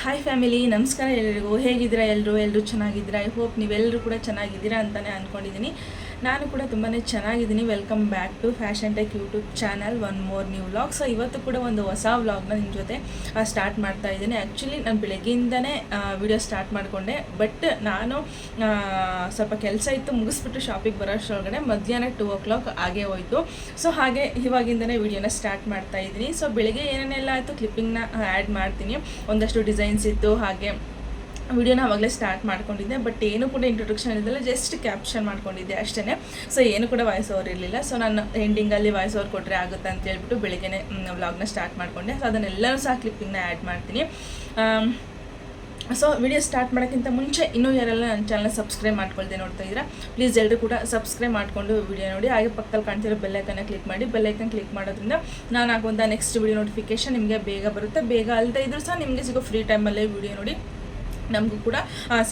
Hi family ನಮಸ್ಕಾರ ಎಲ್ಲರಿಗೂ. ಹೇಗಿದ್ದೀರಾ? ಎಲ್ಲರೂ ಎಲ್ಲರೂ ಚೆನ್ನಾಗಿದ್ದೀರಾ? ಐ ಹೋಪ್ ನೀವೆಲ್ಲರೂ ಕೂಡ ಚೆನ್ನಾಗಿದ್ದೀರಾ ಅಂತಲೇ ಅಂದ್ಕೊಂಡಿದ್ದೀನಿ. ನಾನು ಕೂಡ ತುಂಬಾ ಚೆನ್ನಾಗಿದ್ದೀನಿ. Welcome back to fashion tech YouTube channel one more new vlog so ಇವತ್ತು ಕೂಡ ಒಂದು ಹೊಸ ವ್ಲಾಗ್ನ ನಿಮ್ಮ ಜೊತೆ ಸ್ಟಾರ್ಟ್ ಮಾಡ್ತಾ ಇದ್ದೀನಿ. ಆ್ಯಕ್ಚುಲಿ ನಾನು ಬೆಳಗ್ಗೆಯಿಂದನೇ ವಿಡಿಯೋ ಸ್ಟಾರ್ಟ್ ಮಾಡಿಕೊಂಡೆ. ಬಟ್ ನಾನು ಸ್ವಲ್ಪ ಕೆಲಸ ಇತ್ತು, ಮುಗಿಸ್ಬಿಟ್ಟು ಶಾಪಿಗೆ ಬರೋಷ್ಟರೊಳಗಡೆ ಮಧ್ಯಾಹ್ನ ಟೂ ಓ ಕ್ಲಾಕ್ ಆಗೇ ಹೋಯಿತು. ಸೊ ಹಾಗೆ ಇವಾಗಿಂದನೇ ವಿಡಿಯೋನ ಸ್ಟಾರ್ಟ್ ಮಾಡ್ತಾ ಇದ್ದೀನಿ. ಸೊ ಬೆಳಿಗ್ಗೆ ಏನೇನೆಲ್ಲ ಆಯಿತು ಕ್ಲಿಪ್ಪಿಂಗ್ನ ಆ್ಯಡ್ ಮಾಡ್ತೀನಿ. ಒಂದಷ್ಟು ಡಿಸೈನ್ಸ್ ಇತ್ತು, ಹಾಗೆ ವಿಡಿಯೋನ ಆವಾಗಲೇ ಸ್ಟಾರ್ಟ್ ಮಾಡ್ಕೊಂಡಿದ್ದೆ, ಬಟ್ ಏನು ಕೂಡ ಇಂಟ್ರೊಡಕ್ಷನ್ ಇರಲಿಲ್ಲ ಜಸ್ಟ್ ಕ್ಯಾಪ್ಷನ್ ಮಾಡ್ಕೊಂಡಿದ್ದೆ ಅಷ್ಟೇ ಸೊ ಏನು ಕೂಡ ವಾಯ್ಸ್ ಓವರ್ ಇರಲಿಲ್ಲ. ಸೊ ನಾನು ಎಂಡಿಂಗಲ್ಲಿ ವಾಯ್ಸ್ ಓವರ್ ಕೊಟ್ಟರೆ ಆಗುತ್ತೆ ಅಂತ ಹೇಳ್ಬಿಟ್ಟು ಬೆಳಿಗ್ಗೆ ವ್ಲಾಗ್ನ ಸ್ಟಾರ್ಟ್ ಮಾಡಿಕೊಂಡೆ. ಸೊ ಅದನ್ನೆಲ್ಲರೂ ಸಹ ಕ್ಲಿಪ್ಪಿಂಗ್ನ ಆ್ಯಡ್ ಮಾಡ್ತೀನಿ. ಸೊ ವಿಡಿಯೋ ಸ್ಟಾರ್ಟ್ ಮಾಡೋಕ್ಕಿಂತ ಮುಂಚೆ ಇನ್ನೂ ಯಾರೆಲ್ಲ ನನ್ನ ಚಾನಲ್ ಸಬ್ಸ್ಕ್ರೈಬ್ ಮಾಡ್ಕೊಳ್ದೆ ನೋಡ್ತಾ ಇದ್ದೀರಾ ಪ್ಲೀಸ್ ಎಲ್ಲರೂ ಕೂಡ ಸಬ್ಸ್ಕ್ರೈಬ್ ಮಾಡಿಕೊಂಡು ವಿಡಿಯೋ ನೋಡಿ. ಹಾಗೆ ಪಕ್ಕದಲ್ಲಿ ಕಾಣ್ತಿರೋ ಬೆಲ್ಲೈಕನ್ನ ಕ್ಲಿಕ್ ಮಾಡಿ. ಬೆಲ್ಲೈಕನ್ ಕ್ಲಿಕ್ ಮಾಡೋದ್ರಿಂದ ನಾನು ಹಾಕುವಂಥ ನೆಕ್ಸ್ಟ್ ವಿಡಿಯೋ ನೋಟಿಫಿಕೇಶನ್ ನಿಮಗೆ ಬೇಗ ಬರುತ್ತೆ. ಬೇಗ ಅಲ್ಲದೆ ಇದ್ರೂ ಸಹ ನಿಮಗೆ ಸಿಗೋ ಫ್ರೀ ಟೈಮಲ್ಲೇ ವಿಡಿಯೋ ನೋಡಿ ನಮಗೂ ಕೂಡ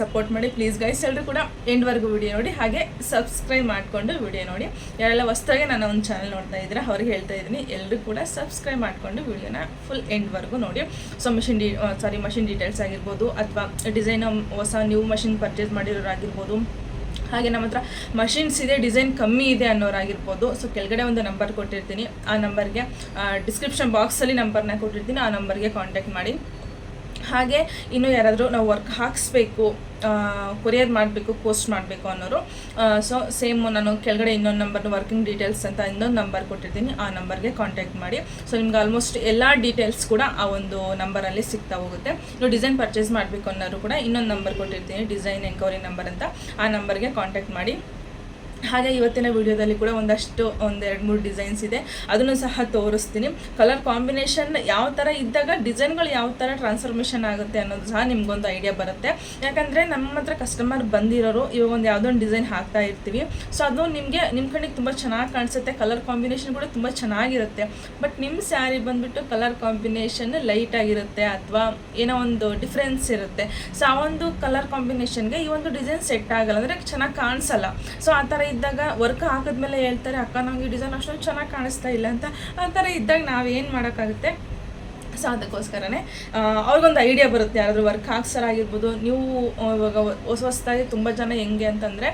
ಸಪೋರ್ಟ್ ಮಾಡಿ. ಪ್ಲೀಸ್ ಗೈಸ್ ಎಲ್ಲರೂ ಕೂಡ ಎಂಡ್ವರೆಗೂ ವಿಡಿಯೋ ನೋಡಿ, ಹಾಗೆ ಸಬ್ಸ್ಕ್ರೈಬ್ ಮಾಡಿಕೊಂಡು ವಿಡಿಯೋ ನೋಡಿ. ಯಾರೆಲ್ಲ ಹೊಸ್ದಾಗೆ ನಾನು ಒಂದು ಚಾನಲ್ ನೋಡ್ತಾ ಇದ್ದೀರಾ, ಅವ್ರಿಗೆ ಹೇಳ್ತಾ ಇದ್ದೀನಿ ಎಲ್ಲರೂ ಕೂಡ ಸಬ್ಸ್ಕ್ರೈಬ್ ಮಾಡಿಕೊಂಡು ವಿಡಿಯೋನ ಫುಲ್ ಎಂಡ್ವರೆಗೂ ನೋಡಿ. So machine D sorry machine details ಆಗಿರ್ಬೋದು, ಅಥವಾ ಡಿಸೈನ್ ಹೊಸ ನ್ಯೂ ಮಷಿನ್ ಪರ್ಚೇಸ್ ಮಾಡಿರೋರಾಗಿರ್ಬೋದು. ಹಾಗೆ ನಮ್ಮ ಹತ್ರ ಮಷಿನ್ಸ್ ಇದೆ ಡಿಸೈನ್ ಕಮ್ಮಿ ಇದೆ ಅನ್ನೋರಾಗಿರ್ಬೋದು. ಸೊ ಕೆಳಗಡೆ ಒಂದು ನಂಬರ್ ಕೊಟ್ಟಿರ್ತೀನಿ. ಆ ನಂಬರ್ಗೆ ಡಿಸ್ಕ್ರಿಪ್ಷನ್ ಬಾಕ್ಸಲ್ಲಿ ನಂಬರ್ನ ಕೊಟ್ಟಿರ್ತೀನಿ. ಆ ನಂಬರ್ಗೆ ಕಾಂಟ್ಯಾಕ್ಟ್ ಮಾಡಿ. ಹಾಗೆ ಇನ್ನು ಯಾರಾದರೂ ನಾವು ವರ್ಕ್ ಹಾಕಿಸ್ಬೇಕು ಕೊರಿಯರ್ ಮಾಡಬೇಕು ಪೋಸ್ಟ್ ಮಾಡಬೇಕು ಅನ್ನೋರು ಸೊ ಸೇಮ್ ನಾನು ಕೆಳಗಡೆ ಇನ್ನೊಂದು ನಂಬರ್ ವರ್ಕಿಂಗ್ ಡೀಟೇಲ್ಸ್ ಅಂತ ಇನ್ನೊಂದು ನಂಬರ್ ಕೊಟ್ಟಿರ್ತೀನಿ, ಆ ನಂಬರ್ಗೆ ಕಾಂಟ್ಯಾಕ್ಟ್ ಮಾಡಿ. ಸೊ ನಿಮ್ಗೆ ಆಲ್ಮೋಸ್ಟ್ ಎಲ್ಲ ಡೀಟೇಲ್ಸ್ ಕೂಡ ಆ ಒಂದು ನಂಬರಲ್ಲಿ ಸಿಗ್ತಾ ಹೋಗುತ್ತೆ. ನೀವು ಡಿಸೈನ್ ಪರ್ಚೇಸ್ ಮಾಡಬೇಕು ಅನ್ನೋರು ಕೂಡ ಇನ್ನೊಂದು ನಂಬರ್ ಕೊಟ್ಟಿರ್ತೀನಿ ಡಿಸೈನ್ ಎಂಕ್ವೈರಿ ನಂಬರ್ ಅಂತ. ಆ ನಂಬರ್ಗೆ ಕಾಂಟ್ಯಾಕ್ಟ್ ಮಾಡಿ. ಹಾಗೆ ಇವತ್ತಿನ ವಿಡಿಯೋದಲ್ಲಿ ಕೂಡ ಒಂದಷ್ಟು ಒಂದೆರಡು ಮೂರು ಡಿಸೈನ್ಸ್ ಇದೆ. ಅದನ್ನು ಸಹ ತೋರಿಸ್ತೀನಿ. ಕಲರ್ ಕಾಂಬಿನೇಷನ್ ಯಾವ ಥರ ಇದ್ದಾಗ ಡಿಸೈನ್ಗಳು ಯಾವ ಥರ ಟ್ರಾನ್ಸ್ಫಾರ್ಮೇಷನ್ ಆಗುತ್ತೆ ಅನ್ನೋದು ಸಹ ನಿಮ್ಗೊಂದು ಐಡಿಯಾ ಬರುತ್ತೆ. ಯಾಕಂದರೆ ನಮ್ಮ ಹತ್ರ ಕಸ್ಟಮರ್ ಬಂದಿರೋರು ಇವಾಗ ಒಂದು ಯಾವುದೋ ಒಂದು ಡಿಸೈನ್ ಹಾಕ್ತಾ ಇರ್ತೀವಿ. ಸೊ ಅದು ನಿಮಗೆ ನಿಮ್ಮ ಕಣ್ಣಿಗೆ ತುಂಬ ಚೆನ್ನಾಗಿ ಕಾಣಿಸುತ್ತೆ. ಕಲರ್ ಕಾಂಬಿನೇಷನ್ ಕೂಡ ತುಂಬ ಚೆನ್ನಾಗಿರುತ್ತೆ. ಬಟ್ ನಿಮ್ಮ ಸ್ಯಾರಿ ಬಂದುಬಿಟ್ಟು ಕಲರ್ ಕಾಂಬಿನೇಷನ್ ಲೈಟ್ ಆಗಿರುತ್ತೆ ಅಥವಾ ಏನೋ ಒಂದು ಡಿಫ್ರೆನ್ಸ್ ಇರುತ್ತೆ. ಸೊ ಆ ಒಂದು ಕಲರ್ ಕಾಂಬಿನೇಷನ್ಗೆ ಈ ಒಂದು ಡಿಸೈನ್ ಸೆಟ್ ಆಗಲ್ಲ. ಅಂದರೆ ಚೆನ್ನಾಗಿ ಕಾಣಿಸಲ್ಲ. ಸೊ ಆ ಥರ ಇದ್ದಾಗ ವರ್ಕ್ ಹಾಕಿದ್ಮೇಲೆ ಹೇಳ್ತಾರೆ, ಅಕ್ಕ, ನಂಗೆ ಡಿಸೈನ್ ಅಷ್ಟೊಂದು ಚೆನ್ನಾಗಿ ಕಾಣಿಸ್ತಾ ಇಲ್ಲ ಅಂತ. ಆ ಥರ ಇದ್ದಾಗ ನಾವೇನು ಮಾಡೋಕ್ಕಾಗುತ್ತೆ? ಸೊ ಅದಕ್ಕೋಸ್ಕರನೇ ಅವ್ರಿಗೊಂದು ಐಡಿಯಾ ಬರುತ್ತೆ, ಯಾರಾದರೂ ವರ್ಕ್ ಹಾಕ್ಸರಾಗಿರ್ಬೋದು ನೀವು ಇವಾಗ ಹೊಸ ಹೊಸದಾಗಿ ತುಂಬ ಜನ ಹೆಂಗೆ ಅಂತಂದರೆ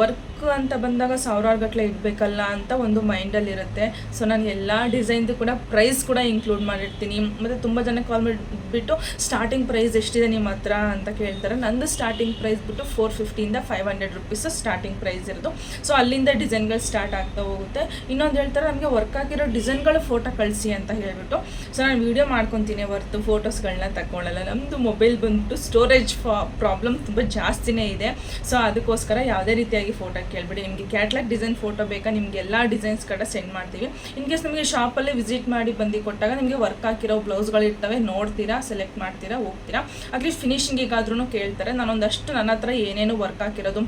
ವರ್ಕ್ ಅಂತ ಬಂದಾಗ ಸಾವಿರಾರು ಗಟ್ಟಲೆ ಇಡಬೇಕಲ್ಲ ಅಂತ ಒಂದು ಮೈಂಡಲ್ಲಿ ಇರುತ್ತೆ. ಸೊ ನಾನು ಎಲ್ಲ ಡಿಸೈನ್ದು ಕೂಡ ಪ್ರೈಸ್ ಕೂಡ ಇನ್ಕ್ಲೂಡ್ ಮಾಡಿರ್ತೀನಿ. ಮತ್ತು ತುಂಬ ಜನ ಕಾಲ್ ಮಾಡಿಬಿಟ್ಟು ಸ್ಟಾರ್ಟಿಂಗ್ ಪ್ರೈಸ್ ಎಷ್ಟಿದೆ ನಿಮ್ಮ ಹತ್ರ ಅಂತ ಕೇಳ್ತಾರೆ. ನಂದು ಸ್ಟಾರ್ಟಿಂಗ್ ಪ್ರೈಸ್ ಬಿಟ್ಟು four ಫಿಫ್ಟಿಯಿಂದ five hundred rupees starting price ಇರೋದು. ಸೊ ಅಲ್ಲಿಂದ ಡಿಸೈನ್ಗಳು ಸ್ಟಾರ್ಟ್ ಆಗ್ತಾ ಹೋಗುತ್ತೆ. ಇನ್ನೊಂದು ಹೇಳ್ತಾರೆ ನನಗೆ ವರ್ಕ್ ಆಗಿರೋ ಡಿಸೈನ್ಗಳು ಫೋಟೋ ಕಳಿಸಿ ಅಂತ ಹೇಳಿಬಿಟ್ಟು. ಸೊ ನಾನು ವೀಡಿಯೋ ಮಾಡ್ಕೊತೀನಿ ಹೊರತು ಫೋಟೋಸ್ಗಳನ್ನ ತಗೊಳ್ಳಲ್ಲ ನಮ್ಮದು ಮೊಬೈಲ್ ಬಂದುಬಿಟ್ಟು ಸ್ಟೋರೇಜ್ ಪ್ರಾಬ್ಲಮ್ ತುಂಬ ಜಾಸ್ತಿನೇ ಇದೆ. ಸೊ ಅದಕ್ಕೋಸ್ಕರ ಯಾವುದೇ ರೀತಿಯಾಗಿ ಫೋಟೋ ಕೇಳಬೇಡಿ. ನಿಮಗೆ ಕ್ಯಾಟ್ಲಾಗ್ ಡಿಸೈನ್ ಫೋಟೋ ಬೇಕಾ? ನಿಮಗೆ ಎಲ್ಲ ಡಿಸೈನ್ಸ್ ಕಡೆ ಸೆಂಡ್ ಮಾಡ್ತೀವಿ. ಇನ್ ಕೇಸ್ ನಿಮಗೆ ಶಾಪಲ್ಲಿ ವಿಸಿಟ್ ಮಾಡಿ ಬಂದು ಕೊಟ್ಟಾಗ ನಿಮಗೆ ವರ್ಕ್ ಹಾಕಿರೋ ಬ್ಲೌಸ್ಗಳಿರ್ತವೆ ನೋಡ್ತೀರಾ ಸೆಲೆಕ್ಟ್ ಮಾಡ್ತೀರಾ, ಹೋಗ್ತೀರಾ? ಅಟ್ಲೀಸ್ಟ್ ಫಿನಿಷಿಂಗಿಗಾದ್ರೂ ಕೇಳ್ತಾರೆ. ನಾನೊಂದಷ್ಟು ನನ್ನ ಹತ್ರ ಏನೇನು ವರ್ಕ್ ಹಾಕಿರೋದು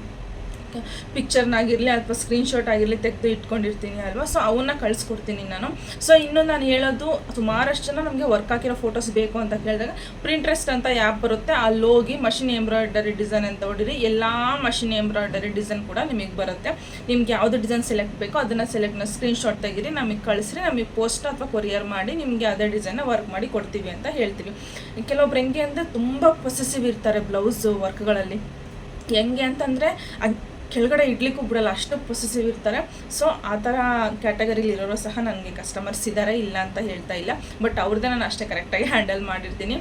ಪಿಕ್ಚರ್ನಾಗಿರಲಿ ಅಥವಾ ಸ್ಕ್ರೀನ್ಶಾಟ್ ಆಗಿರಲಿ ತೆಗೆದು ಇಟ್ಕೊಂಡಿರ್ತೀನಿ ಅಲ್ವಾ? ಸೊ ಅವನ್ನ ಕಳಿಸ್ಕೊಡ್ತೀನಿ ನಾನು. ಸೊ ಇನ್ನೊಂದು ನಾನು ಹೇಳೋದು, ಸುಮಾರಷ್ಟು ಜನ ನಮಗೆ ವರ್ಕ್ ಹಾಕಿರೋ ಫೋಟೋಸ್ ಬೇಕು ಅಂತ ಕೇಳಿದಾಗ ಪ್ರಿಂಟ್ರೆಸ್ಟ್ ಅಂತ ಆ್ಯಪ್ ಬರುತ್ತೆ. ಅಲ್ಲಿ ಹೋಗಿ ಮಷಿನ್ ಎಂಬ್ರಾಯ್ಡರಿ ಡಿಸೈನ್ ಅಂತ ಹೊಡಿರಿ ಎಲ್ಲ ಮಷಿನ್ ಎಂಬ್ರಾಯ್ಡರಿ ಡಿಸೈನ್ ಕೂಡ ನಿಮಗೆ ಬರುತ್ತೆ. ನಿಮ್ಗೆ ಯಾವುದು ಡಿಸೈನ್ ಸೆಲೆಕ್ಟ್ ಬೇಕೋ ಅದನ್ನು ಸೆಲೆಕ್ಟ್ ಸ್ಕ್ರೀನ್ಶಾಟ್ ತೆಗೀರಿ, ನಮಗೆ ಕಳಿಸ್ರಿ, ನಮಗೆ ಪೋಸ್ಟ್ ಅಥವಾ ಕೊರಿಯರ್ ಮಾಡಿ, ನಿಮಗೆ ಅದೇ ಡಿಸೈನ್ನ ವರ್ಕ್ ಮಾಡಿ ಕೊಡ್ತೀವಿ ಅಂತ ಹೇಳ್ತೀವಿ. ಕೆಲವೊಬ್ರು ಹೆಂಗೆ ಅಂದರೆ ತುಂಬ ಪೊಸೆಸಿವ್ ಇರ್ತಾರೆ ಬ್ಲೌಸ್ ವರ್ಕ್ಗಳಲ್ಲಿ ಹೆಂಗೆ ಅಂತಂದರೆ ಕೆಳಗಡೆ ಇಡ್ಲಿಕ್ಕೂ ಬಿಡಲ್ಲ, ಅಷ್ಟು ಪೊಸೆಸಿವ್ ಇರ್ತಾರೆ. ಸೊ ಆ ಥರ ಕ್ಯಾಟಗರಿಲಿ ಇರೋರು ಸಹ ನನಗೆ ಕಸ್ಟಮರ್ಸ್ ಇದ್ದಾರೆ ಇಲ್ಲ ಅಂತ ಹೇಳ್ತಾ ಇಲ್ಲ. ಬಟ್ ಅವ್ರದ್ದೇ ನಾನು ಅಷ್ಟೇ ಕರೆಕ್ಟಾಗಿ ಹ್ಯಾಂಡಲ್ ಮಾಡಿರ್ತೀನಿ.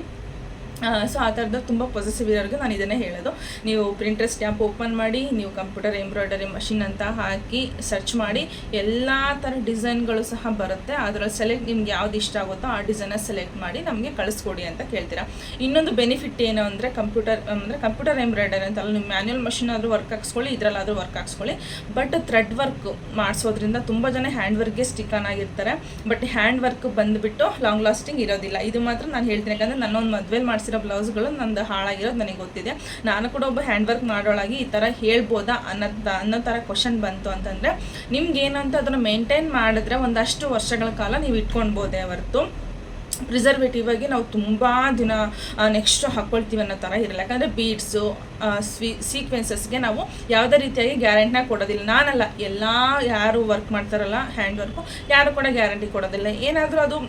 ಸೊ ಆ ಥರದ್ದು ತುಂಬ ಪಾಸಿಟಿವ್ ಇರೋರಿಗೆ ನಾನು ಇದನ್ನೇ ಹೇಳೋದು. ನೀವು ಪ್ರಿಂಟ್ರೆಸ್ಟ್ ಸ್ಟ್ಯಾಂಪ್ ಓಪನ್ ಮಾಡಿ, ನೀವು ಕಂಪ್ಯೂಟರ್ ಎಂಬ್ರಾಯ್ಡರಿ ಮಷಿನ್ ಅಂತ ಹಾಕಿ ಸರ್ಚ್ ಮಾಡಿ, ಎಲ್ಲ ಥರ ಡಿಸೈನ್ಗಳು ಸಹ ಬರುತ್ತೆ. ಅದರಲ್ಲಿ ಸೆಲೆಕ್ಟ್ ನಿಮ್ಗೆ ಯಾವ್ದು ಇಷ್ಟ ಆಗುತ್ತೋ ಆ ಡಿಸೈನ ಸೆಲೆಕ್ಟ್ ಮಾಡಿ ನಮಗೆ ಕಳಿಸ್ಕೊಡಿ ಅಂತ ಕೇಳ್ತೀರಾ. ಇನ್ನೊಂದು ಬೆನಿಫಿಟ್ ಏನು ಅಂದರೆ ಕಂಪ್ಯೂಟರ್ ಅಂದರೆ ಕಂಪ್ಯೂಟರ್ ಎಂಬ್ರಾಯ್ಡರಿ ಅಂತಲ್ಲ ನೀವು ಮ್ಯಾನ್ಯಲ್ ಮಷಿನ್ ಆದರೂ ವರ್ಕ್ ಹಾಕ್ಸ್ಕೊಳ್ಳಿ, ಇದರಲ್ಲಾದರೂ ವರ್ಕ್ ಹಾಕ್ಸ್ಕೊಳ್ಳಿ. ಬಟ್ ಥ್ರೆಡ್ ವರ್ಕ್ ಮಾಡಿಸೋದ್ರಿಂದ ತುಂಬ ಜನ ಹ್ಯಾಂಡ್ ವರ್ಕ್ಗೆ ಸ್ಟಿಕ್ ಆನ್ ಆಗಿರ್ತಾರೆ. ಬಟ್ ಹ್ಯಾಂಡ್ ವರ್ಕ್ ಬಂದುಬಿಟ್ಟು ಲಾಂಗ್ ಲಾಸ್ಟಿಂಗ್ ಇರೋದಿಲ್ಲ. ಇದು ಮಾತ್ರ ನಾನು ಹೇಳ್ತೀನಿ. ಯಾಕಂದರೆ ನನ್ನೊಂದು ಮದುವೆಲಿ ಮಾಡಿಸಿರೋ ಬ್ಲೌಸ್ಗಳು ನಂದು ಹಾಳಾಗಿರೋದು ನನಗೆ ಗೊತ್ತಿದೆ. ನಾನು ಕೂಡ ಒಬ್ಬ ಹ್ಯಾಂಡ್ ವರ್ಕ್ ಮಾಡೋಳಾಗಿ ಈ ಥರ ಹೇಳ್ಬೋದಾ ಅನ್ನೋ ಅನ್ನೋ ಥರ ಕ್ವಶನ್ ಬಂತು ಅಂತಂದರೆ ನಿಮ್ಗೆ ಏನಂತ ಅದನ್ನು ಮೇಂಟೈನ್ ಮಾಡಿದ್ರೆ ಒಂದಷ್ಟು ವರ್ಷಗಳ ಕಾಲ ನೀವು ಇಟ್ಕೊಳ್ಬೋದೇ ಹೊರತು. ಪ್ರಿಸರ್ವೇಟಿವ್ ಆಗಿ ನಾವು ತುಂಬ ದಿನ ನೆಕ್ಸ್ಟ್ ಹಾಕ್ಕೊಳ್ತೀವಿ ಅನ್ನೋ ಥರ ಇರಲ್ಲ. ಯಾಕಂದರೆ ಬೀಡ್ಸು ಸ್ವೀ ಸೀಕ್ವೆನ್ಸಸ್ಗೆ ನಾವು ಯಾವುದೇ ರೀತಿಯಾಗಿ ಗ್ಯಾರಂಟಿನ ಕೊಡೋದಿಲ್ಲ. ನಾನಲ್ಲ, ಎಲ್ಲ ಯಾರು ವರ್ಕ್ ಮಾಡ್ತಾರಲ್ಲ ಹ್ಯಾಂಡ್ ವರ್ಕು ಯಾರು ಕೂಡ ಗ್ಯಾರಂಟಿ ಕೊಡೋದಿಲ್ಲ. ಏನಾದರೂ ಅದು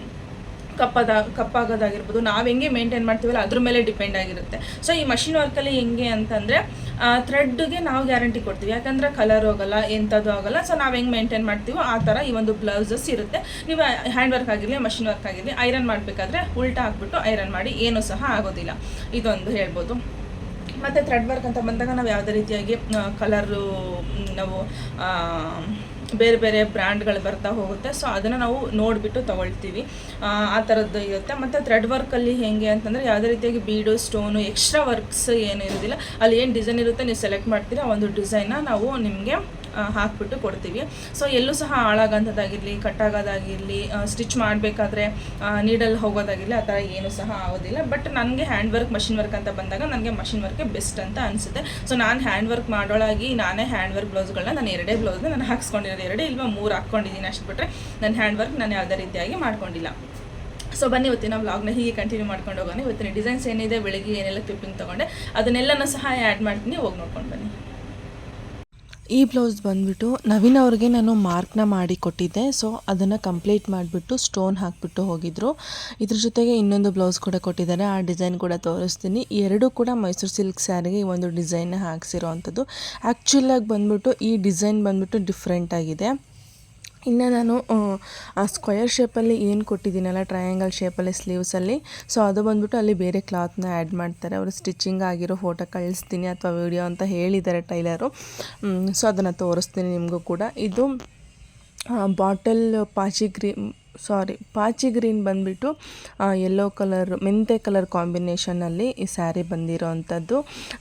ಕಪ್ಪದ ಕಪ್ಪಾಗೋದಾಗಿರ್ಬೋದು, ನಾವು ಹೆಂಗೆ ಮೇಂಟೈನ್ ಮಾಡ್ತೀವಲ್ಲ, ಅದ್ರ ಮೇಲೆ ಡಿಪೆಂಡ್ ಆಗಿರುತ್ತೆ. ಸೊ ಈ ಮಷಿನ್ ವರ್ಕಲ್ಲಿ ಹೆಂಗೆ ಅಂತಂದರೆ ಥ್ರೆಡ್ಗೆ ನಾವು ಗ್ಯಾರಂಟಿ ಕೊಡ್ತೀವಿ. ಯಾಕಂದರೆ ಕಲರ್ ಹೋಗಲ್ಲ ಎಂಥದ್ದು ಆಗಲ್ಲ ಸೊ ನಾವು ಹೆಂಗೆ ಮೇಂಟೈನ್ ಮಾಡ್ತೀವೋ ಆ ಥರ ಈ ಒಂದು ಬ್ಲೌಸಸ್ ಇರುತ್ತೆ. ನೀವು ಹ್ಯಾಂಡ್ ವರ್ಕ್ ಆಗಿರಲಿ ಮಷಿನ್ ವರ್ಕ್ ಆಗಿರಲಿ ಐರನ್ ಮಾಡಬೇಕಾದ್ರೆ ಉಲ್ಟಾ ಹಾಕ್ಬಿಟ್ಟು ಐರನ್ ಮಾಡಿ ಏನೂ ಸಹ ಆಗೋದಿಲ್ಲ. ಇದೊಂದು ಹೇಳ್ಬೋದು. ಮತ್ತು ಥ್ರೆಡ್ ವರ್ಕ್ ಅಂತ ಬಂದಾಗ ನಾವು ಯಾವುದೇ ರೀತಿಯಾಗಿ ಕಲರು ನಾವು ಬೇರೆ ಬೇರೆ ಬ್ರ್ಯಾಂಡ್ಗಳು ಬರ್ತಾ ಹೋಗುತ್ತೆ. ಸೊ ಅದನ್ನು ನಾವು ನೋಡಿಬಿಟ್ಟು ತೊಗೊಳ್ತೀವಿ. ಆ, ಥರದ್ದು ಇರುತ್ತೆ. ಮತ್ತು ಥ್ರೆಡ್ ವರ್ಕಲ್ಲಿ ಹೇಗೆ ಅಂತಂದರೆ ಯಾವುದೇ ರೀತಿಯಾಗಿ ಬೀಡು ಸ್ಟೋನು ಎಕ್ಸ್ಟ್ರಾ ವರ್ಕ್ಸ್ ಏನು ಇರೋದಿಲ್ಲ ಅಲ್ಲಿ ಏನು ಡಿಸೈನ್ ಇರುತ್ತೆ ನೀವು ಸೆಲೆಕ್ಟ್ ಮಾಡ್ತೀರಾ ಆ ಒಂದು ಡಿಸೈನ್ನ ನಾವು ನಿಮಗೆ ಹಾಕ್ಬಿಟ್ಟು ಕೊಡ್ತೀವಿ. ಸೊ ಎಲ್ಲೂ ಸಹ ಹಾಳಾಗೋಂಥದ್ದಾಗಿರಲಿ, ಕಟ್ಟಾಗೋದಾಗಿರಲಿ ಸ್ಟಿಚ್ ಮಾಡಬೇಕಾದ್ರೆ ನೀಡಲ್ಲಿ ಹೋಗೋದಾಗಿರಲಿ, ಆ ಥರ ಏನೂ ಸಹ ಆಗೋದಿಲ್ಲ. ಬಟ್ ನನಗೆ ಹ್ಯಾಂಡ್ ವರ್ಕ್ ಮಷಿನ್ ವರ್ಕ್ ಅಂತ ಬಂದಾಗ ನನಗೆ ಮಷಿನ್ ವರ್ಕೇ ಬೆಸ್ಟ್ ಅಂತ ಅನಿಸುತ್ತೆ. ಸೊ ನಾನು ಹ್ಯಾಂಡ್ ವರ್ಕ್ ಮಾಡೋಳಾಗಿ ನಾನೇ ಹ್ಯಾಂಡ್ ವರ್ಕ್ ಬ್ಲೌಸ್ಗಳನ್ನ ನಾನು ಎರಡೇ ಬ್ಲೌಸ್ನ ನಾನು ಹಾಕ್ಸ್ಕೊಂಡಿರೋದು. ಎರಡೇ ಇಲ್ವಾ ಮೂರು ಹಾಕ್ಕೊಂಡಿದ್ದೀನಿ ಅಷ್ಟು ಬಿಟ್ಟರೆ ನನ್ನ ಹ್ಯಾಂಡ್ ವರ್ಕ್ ನಾನು ಯಾವುದೇ ರೀತಿಯಾಗಿ ಮಾಡ್ಕೊಂಡಿಲ್ಲ. ಸೊ ಬನ್ನಿ ಇವತ್ತಿನ ವ್ಲಾಗ್ನ ಹೀಗೆ ಕಂಟಿನ್ಯೂ ಮಾಡ್ಕೊಂಡು ಹೋಗೋಣ. ಇವತ್ತಿನ ಡಿಸೈನ್ಸ್ ಏನಿದೆ, ಬೆಳಿಗ್ಗೆ ಏನೆಲ್ಲ ಕ್ಲಿಪ್ಪಿಂಗ್ ತೊಗೊಂಡೆ, ಅದನ್ನೆಲ್ಲನೂ ಸಹ ಆ್ಯಡ್ ಮಾಡ್ತೀನಿ. ಹೋಗಿ ನೋಡ್ಕೊಂಡು ಬನ್ನಿ. ಈ ಬ್ಲೌಸ್ ಬಂದ್ಬಿಟ್ಟು ನವೀನ್ ಅವ್ರಿಗೆ ನಾನು ಮಾರ್ಕ್ನ ಮಾಡಿ ಕೊಟ್ಟಿದ್ದೆ. ಸೊ ಅದನ್ನು ಕಂಪ್ಲೀಟ್ ಮಾಡಿಬಿಟ್ಟು ಸ್ಟೋನ್ ಹಾಕಿಬಿಟ್ಟು ಹೋಗಿದ್ರು. ಇದ್ರ ಜೊತೆಗೆ ಇನ್ನೊಂದು ಬ್ಲೌಸ್ ಕೂಡ ಕೊಟ್ಟಿದ್ದಾರೆ. ಆ ಡಿಸೈನ್ ಕೂಡ ತೋರಿಸ್ತೀನಿ. ಎರಡು ಕೂಡ ಮೈಸೂರು ಸಿಲ್ಕ್ ಸ್ಯಾರಿಗೆ ಈ ಒಂದು ಡಿಸೈನ್ನ ಹಾಕ್ಸಿರೋ ಅಂಥದ್ದು ಆ್ಯಕ್ಚುಲಾಗಿ ಬಂದ್ಬಿಟ್ಟು ಈ ಡಿಸೈನ್ ಬಂದ್ಬಿಟ್ಟು ಡಿಫ್ರೆಂಟ್ ಆಗಿದೆ. ಇನ್ನು ನಾನು, ಆ ಸ್ಕ್ವಯರ್ ಶೇಪಲ್ಲಿ ಏನು ಕೊಟ್ಟಿದ್ದೀನಲ್ಲ ಟ್ರಯಾಂಗಲ್ ಶೇಪಲ್ಲಿ ಸ್ಲೀವ್ಸಲ್ಲಿ ಸೊ ಅದು ಬಂದ್ಬಿಟ್ಟು ಅಲ್ಲಿ ಬೇರೆ ಕ್ಲಾತ್ನ ಆ್ಯಡ್ ಮಾಡ್ತಾರೆ. ಅವರು ಸ್ಟಿಚಿಂಗ್ ಆಗಿರೋ ಫೋಟೋ ಕಳಿಸ್ತೀನಿ ಅಥವಾ ವಿಡಿಯೋ ಅಂತ ಹೇಳಿದ್ದಾರೆ ಟೈಲರು. ಸೊ ಅದನ್ನು ತೋರಿಸ್ತೀನಿ ನಿಮಗೂ ಕೂಡ. ಇದು ಬಾಟಲ್ ಪಾಚಿ ಗ್ರೀನ್ ಸಾರಿ, ಪಾಚಿ ಗ್ರೀನ್ ಬಂದುಬಿಟ್ಟು ಯೆಲ್ಲೋ ಕಲರ್ ಮೆಂತೆ ಕಲರ್ ಕಾಂಬಿನೇಷನಲ್ಲಿ ಈ ಸ್ಯಾರಿ ಬಂದಿರೋ ಅಂಥದ್ದು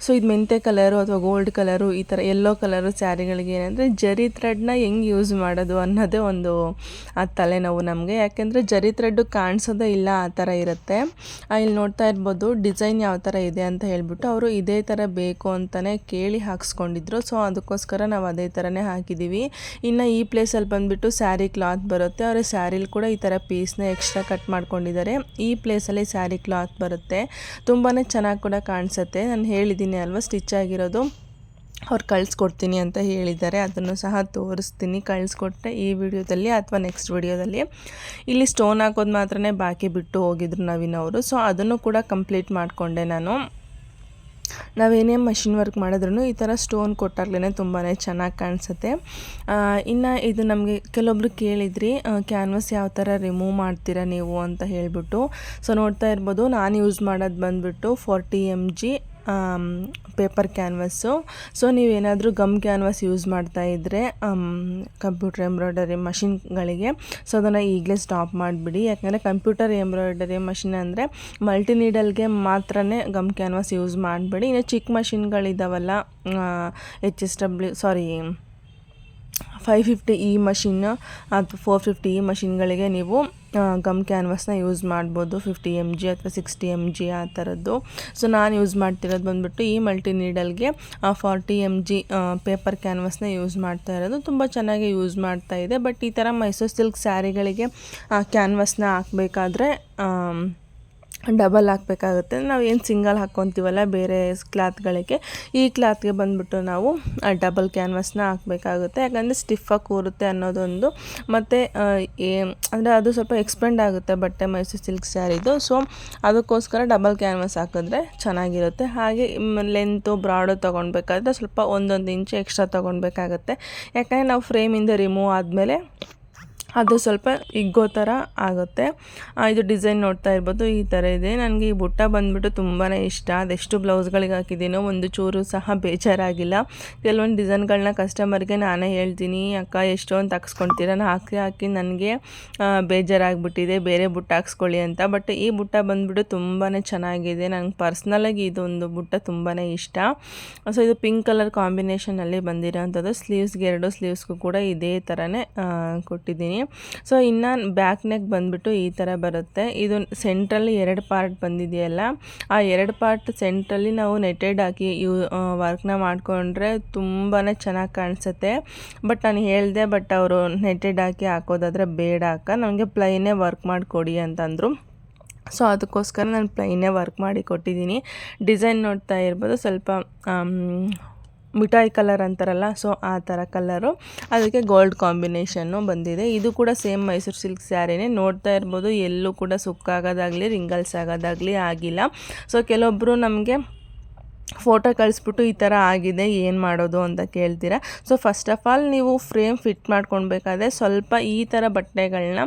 ಸೊ ಇದು ಮೆಂತೆ ಕಲರು ಅಥವಾ ಗೋಲ್ಡ್ ಕಲರು ಈ ಥರ ಯೆಲ್ಲೋ ಕಲರು ಸ್ಯಾರಿಗಳಿಗೆ ಏನಂದರೆ ಜರಿ ಥ್ರೆಡ್ನ ಹೆಂಗೆ ಯೂಸ್ ಮಾಡೋದು ಅನ್ನೋದೇ ಒಂದು, ಆ, ತಲೆನೋವು ನಮಗೆ. ಯಾಕೆಂದರೆ ಜರಿ ಥ್ರೆಡ್ಡು ಕಾಣಿಸೋದೇ ಇಲ್ಲ, ಆ ಥರ ಇರುತ್ತೆ. ಇಲ್ಲಿ ನೋಡ್ತಾ ಇರ್ಬೋದು ಡಿಸೈನ್ ಯಾವ ಥರ ಇದೆ ಅಂತ ಹೇಳ್ಬಿಟ್ಟು ಅವರು ಇದೇ ಥರ ಬೇಕು ಅಂತಲೇ ಕೇಳಿ ಹಾಕ್ಸ್ಕೊಂಡಿದ್ರು. ಸೊ ಅದಕ್ಕೋಸ್ಕರ ನಾವು ಅದೇ ಥರನೇ ಹಾಕಿದ್ದೀವಿ ಇನ್ನು ಈ ಪ್ಲೇಸಲ್ಲಿ ಬಂದುಬಿಟ್ಟು ಸ್ಯಾರಿ ಕ್ಲಾತ್ ಬರುತ್ತೆ. ಅವರ ಸ್ಯಾರಿಲಿ ಕೂಡ ಈ ಥರ ಪೀಸ್ನ ಎಕ್ಸ್ಟ್ರಾ ಕಟ್ ಮಾಡ್ಕೊಂಡಿದ್ದಾರೆ. ಈ ಪ್ಲೇಸಲ್ಲಿ ಸ್ಯಾರಿ ಕ್ಲಾತ್ ಬರುತ್ತೆ. ತುಂಬಾ ಚೆನ್ನಾಗಿ ಕೂಡ ಕಾಣಿಸುತ್ತೆ. ನಾನು ಹೇಳಿದ್ದೀನಿ ಅಲ್ವಾ ಸ್ಟಿಚ್ ಆಗಿರೋದು. ಅವ್ರು ಕಳಿಸ್ಕೊಡ್ತೀನಿ ಅಂತ ಹೇಳಿದ್ದಾರೆ. ಅದನ್ನು ಸಹ ತೋರಿಸ್ತೀನಿ. ಕಳಿಸ್ಕೊಟ್ಟೆ ಈ ವಿಡಿಯೋದಲ್ಲಿ ಅಥವಾ ನೆಕ್ಸ್ಟ್ ವಿಡಿಯೋದಲ್ಲಿ. ಇಲ್ಲಿ ಸ್ಟೋನ್ ಹಾಕೋದು ಮಾತ್ರನೇ ಬಾಕಿ ಬಿಟ್ಟು ಹೋಗಿದ್ರು ನವೀನವರು ಸೊ ಅದನ್ನು ಕೂಡ ಕಂಪ್ಲೀಟ್ ಮಾಡಿಕೊಂಡೆ ನಾನು. ನಾವೇನೇ ಮಷಿನ್ ವರ್ಕ್ ಮಾಡಿದ್ರೂ ಈ ಥರ ಸ್ಟೋನ್ ಕೊಟ್ಟಾಗ್ಲೇ ತುಂಬಾ ಚೆನ್ನಾಗಿ ಕಾಣಿಸುತ್ತೆ. ಇನ್ನು ಇದು ನಮಗೆ ಕೆಲವೊಬ್ರು ಕೇಳಿದ್ರಿ ಕ್ಯಾನ್ವಸ್ ಯಾವ ಥರ ರಿಮೂವ್ ಮಾಡ್ತೀರಾ ನೀವು ಅಂತ ಹೇಳಿಬಿಟ್ಟು. ಸೊ ನೋಡ್ತಾ ಇರ್ಬೋದು, ನಾನು ಯೂಸ್ ಮಾಡೋದು ಬಂದುಬಿಟ್ಟು forty M G paper canvas so, ನೀವೇನಾದರೂ ಗಮ್ ಕ್ಯಾನ್ವಸ್ ಯೂಸ್ ಮಾಡ್ತಾ ಇದ್ದರೆ ಕಂಪ್ಯೂಟರ್ ಎಂಬ್ರಾಯ್ಡರಿ ಮಷಿನ್ಗಳಿಗೆ. ಸೊ, ಅದನ್ನು ಈಗಲೇ ಸ್ಟಾಪ್ ಮಾಡಿಬಿಡಿ. ಯಾಕಂದರೆ ಕಂಪ್ಯೂಟರ್ ಎಂಬ್ರಾಯ್ಡರಿ ಮಷಿನ್ ಅಂದರೆ ಮಲ್ಟಿ ನೀಡಲ್ಗೆ ಮಾತ್ರನೇ ಗಮ್ ಕ್ಯಾನ್ವಸ್ ಯೂಸ್ ಮಾಡಬೇಡಿ. ಇನ್ನು ಚಿಕ್ಕ ಮಷಿನ್ಗಳಿದ್ದಾವಲ್ಲ H S W sorry five fifty ಈ ಮಷಿನ್ ಅಥವಾ ಫೋರ್ ಫಿಫ್ಟಿ ಇ ಮಷಿನ್ಗಳಿಗೆ ನೀವು ಗಮ್ ಕ್ಯಾನ್ವಸ್ನ ಯೂಸ್ ಮಾಡ್ಬೋದು. ಫಿಫ್ಟಿ ಎಂ ಜಿ ಅಥವಾ ಸಿಕ್ಸ್ಟಿ ಎಂ ಜಿ ಆ ಥರದ್ದು ಸೊ ನಾನು ಯೂಸ್ ಮಾಡ್ತಿರೋದು ಬಂದುಬಿಟ್ಟು ಈ ಮಲ್ಟಿ ನೀಡಲ್ಗೆ ಫಾರ್ಟಿ ಎಂ ಜಿ ಪೇಪರ್ ಕ್ಯಾನ್ವಸ್ನ ಯೂಸ್ ಮಾಡ್ತಾ ಇರೋದು. ತುಂಬ ಚೆನ್ನಾಗಿ ಯೂಸ್ ಮಾಡ್ತಾ ಇದೆ. ಬಟ್ ಈ ಥರ ಮೈಸೂರು ಸಿಲ್ಕ್ ಸ್ಯಾರಿಗಳಿಗೆ ಕ್ಯಾನ್ವಸ್ನ ಹಾಕಬೇಕಾದ್ರೆ ಡಬಲ್ ಹಾಕಬೇಕಾಗುತ್ತೆ. ನಾವು ಏನು ಸಿಂಗಲ್ ಹಾಕ್ಕೊತೀವಲ್ಲ ಬೇರೆ ಕ್ಲಾತ್ಗಳಿಗೆ, ಈ ಕ್ಲಾತ್ಗೆ ಬಂದುಬಿಟ್ಟು ನಾವು ಡಬಲ್ ಕ್ಯಾನ್ವಸ್ನ ಹಾಕಬೇಕಾಗುತ್ತೆ. ಯಾಕಂದರೆ ಸ್ಟಿಫಾಗಿ ಕೂರುತ್ತೆ ಅನ್ನೋದೊಂದು. ಮತ್ತು ಅಂದರೆ ಅದು ಸ್ವಲ್ಪ ಎಕ್ಸ್ಪೆಂಡ್ ಆಗುತ್ತೆ ಬಟ್ಟೆ ಮೈಸೂರು ಸಿಲ್ಕ್ ಸ್ಯಾರಿದು. ಸೊ ಅದಕ್ಕೋಸ್ಕರ ಡಬಲ್ ಕ್ಯಾನ್ವಸ್ ಹಾಕಿದ್ರೆ ಚೆನ್ನಾಗಿರುತ್ತೆ. ಹಾಗೆ ಲೆಂತು ಬ್ರಾಡು ತೊಗೊಳ್ಬೇಕಾದ್ರೆ ಸ್ವಲ್ಪ ಒಂದೊಂದು ಇಂಚು ಎಕ್ಸ್ಟ್ರಾ ತೊಗೊಳ್ಬೇಕಾಗತ್ತೆ ಯಾಕಂದರೆ ನಾವು ಫ್ರೇಮಿಂದ ರಿಮೂವ್ ಆದಮೇಲೆ ಅದು ಸ್ವಲ್ಪ ಇಗ್ಗೋ ಥರ ಆಗುತ್ತೆ. ಇದು ಡಿಸೈನ್ ನೋಡ್ತಾ ಇರ್ಬೋದು, ಈ ಥರ ಇದೆ. ನನಗೆ ಈ ಬುಟ್ಟ ಬಂದುಬಿಟ್ಟು ತುಂಬಾ ಇಷ್ಟ. ಅದೆಷ್ಟು ಬ್ಲೌಸ್ಗಳಿಗೆ ಹಾಕಿದ್ದೀನೋ ಒಂದು ಚೂರು ಸಹ ಬೇಜಾರಾಗಿಲ್ಲ. ಕೆಲವೊಂದು ಡಿಸೈನ್ಗಳನ್ನ ಕಸ್ಟಮರ್ಗೆ ನಾನೇ ಹೇಳ್ತೀನಿ, ಅಕ್ಕ, ಎಷ್ಟೊಂದು ಹಾಕ್ಸ್ಕೊಳ್ತೀರ ನಾನು ಹಾಕಿ ಹಾಕಿ ನನಗೆ ಬೇಜಾರಾಗ್ಬಿಟ್ಟಿದೆ. ಬೇರೆ ಬುಟ್ಟ ಹಾಕ್ಸ್ಕೊಳ್ಳಿ ಅಂತ. ಬಟ್ ಈ ಬುಟ್ಟ ಬಂದುಬಿಟ್ಟು ತುಂಬಾ ಚೆನ್ನಾಗಿದೆ. ನಂಗೆ ಪರ್ಸ್ನಲಾಗಿ ಇದೊಂದು ಬುಟ್ಟ ತುಂಬಾ ಇಷ್ಟ. ಸೊ, ಇದು ಪಿಂಕ್ ಕಲರ್ ಕಾಂಬಿನೇಷನಲ್ಲಿ ಬಂದಿರೋ ಅಂಥದ್ದು ಸ್ಲೀವ್ಸ್ಗೆ ಎರಡು ಸ್ಲೀವ್ಸ್ಗೂ ಕೂಡ ಇದೇ ಥರನೇ ಕೊಟ್ಟಿದ್ದೀನಿ. ಸೊ ಇನ್ನು ಬ್ಯಾಕ್ ನೆಕ್ ಬಂದುಬಿಟ್ಟು ಈ ಥರ ಬರುತ್ತೆ. ಇದು ಸೆಂಟ್ರಲ್ಲಿ ಎರಡು ಪಾರ್ಟ್ ಬಂದಿದೆಯಲ್ಲ. ಆ ಎರಡು ಪಾರ್ಟ್ ಸೆಂಟ್ರಲ್ಲಿ ನಾವು ನೆಟೆಡ್ ಹಾಕಿ ಯೂ ವರ್ಕ್ನ ಮಾಡಿಕೊಂಡ್ರೆ ತುಂಬಾ ಚೆನ್ನಾಗಿ ಕಾಣಿಸುತ್ತೆ. ಬಟ್ ನಾನು ಹೇಳಿದೆ ಬಟ್ ಅವರು ನೆಟೆಡ್ ಹಾಕಿ ಹಾಕೋದಾದರೆ ಬೇಡ ಅಕ್ಕ. ನನಗೆ ಪ್ಲೈನೇ ವರ್ಕ್ ಮಾಡಿಕೊಡಿ ಅಂತಂದರು. ಸೊ ಅದಕ್ಕೋಸ್ಕರ ನಾನು ಪ್ಲೈನೇ ವರ್ಕ್ ಮಾಡಿ ಕೊಟ್ಟಿದ್ದೀನಿ ಡಿಸೈನ್ ನೋಡ್ತಾ ಇರ್ಬೋದು. ಸ್ವಲ್ಪ ಮಿಠಾಯಿ ಕಲರ್ ಅಂತಾರಲ್ಲ ಸೊ ಆ ಥರ ಕಲರು ಅದಕ್ಕೆ ಗೋಲ್ಡ್ ಕಾಂಬಿನೇಷನ್ನು ಬಂದಿದೆ. ಇದು ಕೂಡ ಸೇಮ್ ಮೈಸೂರು ಸಿಲ್ಕ್ ಸ್ಯಾರಿನೇ ನೋಡ್ತಾ ಇರ್ಬೋದು ಎಲ್ಲೂ ಕೂಡ ಸುಕ್ಕಾಗೋದಾಗಲಿ ರಿಂಗಲ್ಸ್ ಆಗೋದಾಗಲಿ ಆಗಿಲ್ಲ. ಸೊ ಕೆಲವೊಬ್ಬರು ನಮಗೆ ಫೋಟೋ ಕಳಿಸ್ಬಿಟ್ಟು ಈ ಥರ ಆಗಿದೆ, ಏನು ಮಾಡೋದು ಅಂತ ಕೇಳ್ತೀರಾ? ಸೊ ಫಸ್ಟ್ ಆಫ್ ಆಲ್ ನೀವು ಫ್ರೇಮ್ ಫಿಟ್ ಮಾಡ್ಕೊಳ್ಬೇಕಾದ್ರೆ ಸ್ವಲ್ಪ ಈ ಥರ ಬಟ್ಟೆಗಳನ್ನ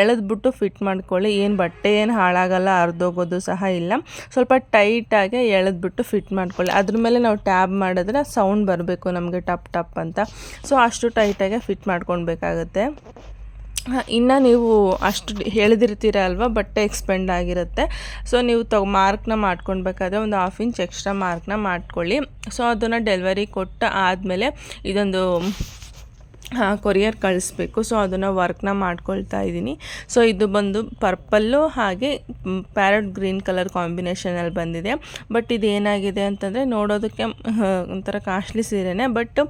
ಎಳೆದ್ಬಿಟ್ಟು ಫಿಟ್ ಮಾಡ್ಕೊಳ್ಳಿ. ಏನು ಬಟ್ಟೆ ಏನು ಹಾಳಾಗಲ್ಲ, ಅರ್ಧೋಗೋದು ಸಹ ಇಲ್ಲ. ಸ್ವಲ್ಪ ಟೈಟಾಗಿ ಎಳೆದ್ಬಿಟ್ಟು ಫಿಟ್ ಮಾಡ್ಕೊಳ್ಳಿ. ಅದ್ರ ಮೇಲೆ ನಾವು ಟ್ಯಾಬ್ ಮಾಡಿದ್ರೆ ಸೌಂಡ್ ಬರಬೇಕು ನಮಗೆ, ಟಪ್ ಟಪ್ ಅಂತ. ಸೊ ಅಷ್ಟು ಟೈಟಾಗೆ ಫಿಟ್ ಮಾಡ್ಕೊಳ್ಬೇಕಾಗತ್ತೆ. ಇನ್ನು ನೀವು ಅಷ್ಟು ಹೇಳಿದಿರ್ತೀರ ಅಲ್ವಾ? ಬಟ್ಟೆ ಎಕ್ಸ್ಪೆಂಡ್ ಆಗಿರುತ್ತೆ. ಸೊ ನೀವು ತಗೊ ಮಾರ್ಕ್ನ ಮಾಡ್ಕೊಳ್ಬೇಕಾದ್ರೆ ಒಂದು ಹಾಫ್ ಇಂಚ್ ಎಕ್ಸ್ಟ್ರಾ ಮಾರ್ಕ್ನ ಮಾಡ್ಕೊಳ್ಳಿ. ಸೊ ಅದನ್ನು ಡೆಲಿವರಿ ಕೊಟ್ಟ ಆದಮೇಲೆ ಇದೊಂದು ಕೊರಿಯರ್ ಕಳಿಸ್ಬೇಕು. ಸೊ ಅದನ್ನು ವರ್ಕ್ನ ಮಾಡ್ಕೊಳ್ತಾ ಇದ್ದೀನಿ. ಸೊ ಇದು ಬಂದು ಪರ್ಪಲ್ಲು ಹಾಗೆ ಪ್ಯಾರಟ್ ಗ್ರೀನ್ ಕಲರ್ ಕಾಂಬಿನೇಷನಲ್ಲಿ ಬಂದಿದೆ. ಬಟ್ ಇದು ಏನಾಗಿದೆ ಅಂತಂದರೆ ನೋಡೋದಕ್ಕೆ ಒಂಥರ ಕಾಸ್ಟ್ಲಿ ಸೀರೆನೇ. ಬಟ್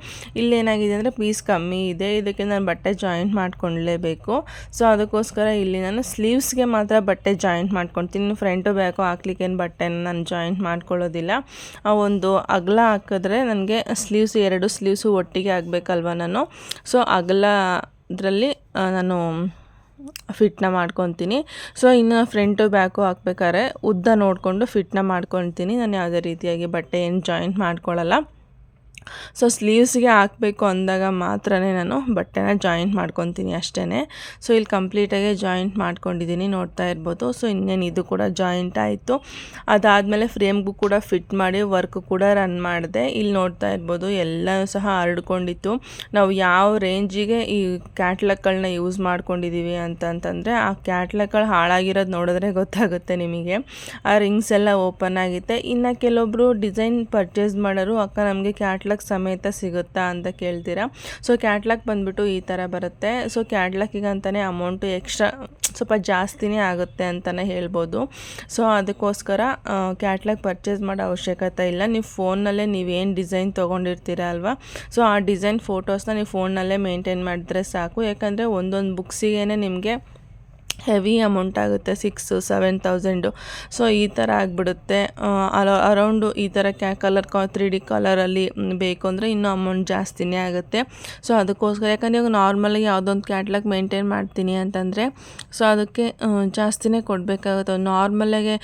ಇಲ್ಲೇನಾಗಿದೆ ಅಂದರೆ ಪೀಸ್ ಕಮ್ಮಿ ಇದೆ. ಇದಕ್ಕೆ ನಾನು ಬಟ್ಟೆ ಜಾಯಿಂಟ್ ಮಾಡ್ಕೊಳ್ಳೇಬೇಕು ಸೊ ಅದಕ್ಕೋಸ್ಕರ ಇಲ್ಲಿ ನಾನು ಸ್ಲೀವ್ಸ್ಗೆ ಮಾತ್ರ ಬಟ್ಟೆ ಜಾಯಿಂಟ್ ಮಾಡ್ಕೊಳ್ತೀನಿ ಫ್ರೆಂಟು ಬ್ಯಾಕು ಹಾಕ್ಲಿಕ್ಕೇನು ಬಟ್ಟೆನ ನಾನು ಜಾಯಿಂಟ್ ಮಾಡ್ಕೊಳ್ಳೋದಿಲ್ಲ. ಆ ಒಂದು ಅಗಲ ಹಾಕಿದ್ರೆ ನನಗೆ ಸ್ಲೀವ್ಸ್ ಎರಡು ಸ್ಲೀವ್ಸು ಒಟ್ಟಿಗೆ ಆಗಬೇಕಲ್ವ ನಾನು. ಅಗಲ ಇದರಲ್ಲಿ ನಾನು ಫಿಟ್ನ ಮಾಡ್ಕೊತೀನಿ. ಸೊ ಇನ್ನು ಫ್ರಂಟು ಬ್ಯಾಕು ಹಾಕ್ಬೇಕಾದ್ರೆ ಉದ್ದ ನೋಡಿಕೊಂಡು ಫಿಟ್ನ ಮಾಡ್ಕೊತೀನಿ. ನಾನು ಯಾವುದೇ ರೀತಿಯಾಗಿ ಬಟ್ಟೆ ಏನು ಜಾಯಿಂಟ್ ಮಾಡ್ಕೊಳ್ಳಲ್ಲ. ಸೊ ಸ್ಲೀವ್ಸ್ಗೆ ಹಾಕಬೇಕು ಅಂದಾಗ ಮಾತ್ರನೇ ನಾನು ಬಟ್ಟೆನ ಜಾಯಿಂಟ್ ಮಾಡ್ಕೊತೀನಿ ಅಷ್ಟೇ ಸೊ ಇಲ್ಲಿ ಕಂಪ್ಲೀಟಾಗಿ ಜಾಯಿಂಟ್ ಮಾಡ್ಕೊಂಡಿದ್ದೀನಿ ನೋಡ್ತಾ ಇರ್ಬೋದು. ಸೊ ಇನ್ನೇನು ಇದು ಕೂಡ ಜಾಯಿಂಟ್ ಆಯಿತು. ಅದಾದಮೇಲೆ ಫ್ರೇಮ್ಗೂ ಕೂಡ ಫಿಟ್ ಮಾಡಿ ವರ್ಕ್ ಕೂಡ ರನ್ ಮಾಡಿದೆ. ಇಲ್ಲಿ ನೋಡ್ತಾ ಇರ್ಬೋದು ಎಲ್ಲ ಸಹ ಹರಡ್ಕೊಂಡಿತ್ತು. ನಾವು ಯಾವ ರೇಂಜಿಗೆ ಈ ಕ್ಯಾಟ್ಲಾಗ್ಗಳನ್ನ ಯೂಸ್ ಮಾಡ್ಕೊಂಡಿದ್ದೀವಿ ಅಂತಂತಂದರೆ, ಆ ಕ್ಯಾಟ್ಲಾಗ್ಗಳು ಹಾಳಾಗಿರೋದು ನೋಡಿದ್ರೆ ಗೊತ್ತಾಗುತ್ತೆ ನಿಮಗೆ. ಆ ರಿಂಗ್ಸ್ ಎಲ್ಲ ಓಪನ್ ಆಗುತ್ತೆ. ಇನ್ನು ಕೆಲವೊಬ್ಬರು ಡಿಸೈನ್ ಪರ್ಚೇಸ್ ಮಾಡೋರು, ಅಕ್ಕ ನಮಗೆ ಕ್ಯಾಟ್ಲಾಗ್ ಸಮೇತ ಸಿಗುತ್ತಾ ಅಂತ ಕೇಳ್ತೀರಾ? ಸೊ ಕ್ಯಾಟ್ಲಾಗ್ ಬಂದುಬಿಟ್ಟು ಈ ಥರ ಬರುತ್ತೆ. ಸೊ ಕ್ಯಾಟ್ಲಾಗಿಗಂತಲೇ ಅಮೌಂಟು ಎಕ್ಸ್ಟ್ರಾ ಸ್ವಲ್ಪ ಜಾಸ್ತಿನೇ ಆಗುತ್ತೆ ಅಂತಲೇ ಹೇಳ್ಬೋದು. ಸೊ ಅದಕ್ಕೋಸ್ಕರ ಕ್ಯಾಟ್ಲಾಗ್ ಪರ್ಚೇಸ್ ಮಾಡೋ ಅವಶ್ಯಕತೆ ಇಲ್ಲ. ನೀವು ಫೋನ್ನಲ್ಲೇ ನೀವೇನು ಡಿಸೈನ್ ತೊಗೊಂಡಿರ್ತೀರ ಅಲ್ವಾ? ಸೊ ಆ ಡಿಸೈನ್ ಫೋಟೋಸ್ನ ನೀವು ಫೋನ್ನಲ್ಲೇ ಮೇಂಟೈನ್ ಮಾಡಿದ್ರೆ ಸಾಕು. ಯಾಕಂದರೆ ಒಂದೊಂದು ಬುಕ್ಸಿಗೇ ನಿಮಗೆ ಹೆವಿ ಅಮೌಂಟ್ ಆಗುತ್ತೆ ಸಿಕ್ಸು ಸೆವೆನ್ ತೌಸಂಡು ಸೊ ಈ ಥರ ಆಗಿಬಿಡುತ್ತೆ. ಅರೌಂಡು ಈ ಥರ ಕ್ಯಾ ಕಲರ್ ಕಾ ತ್ರೀ ಡಿ ಕಲರಲ್ಲಿ ಬೇಕು ಅಂದರೆ ಇನ್ನೂ ಅಮೌಂಟ್ ಜಾಸ್ತಿನೇ ಆಗುತ್ತೆ. ಸೊ ಅದಕ್ಕೋಸ್ಕರ, ಯಾಕಂದರೆ ಇವಾಗ ನಾರ್ಮಲಾಗಿ ಯಾವುದೊಂದು ಕ್ಯಾಟ್ಲಾಗ್ ಮೇಂಟೈನ್ ಮಾಡ್ತೀನಿ ಅಂತಂದರೆ ಸೊ ಅದಕ್ಕೆ ಜಾಸ್ತಿನೇ ಕೊಡಬೇಕಾಗುತ್ತೆ. ನಾರ್ಮಲಾಗೆ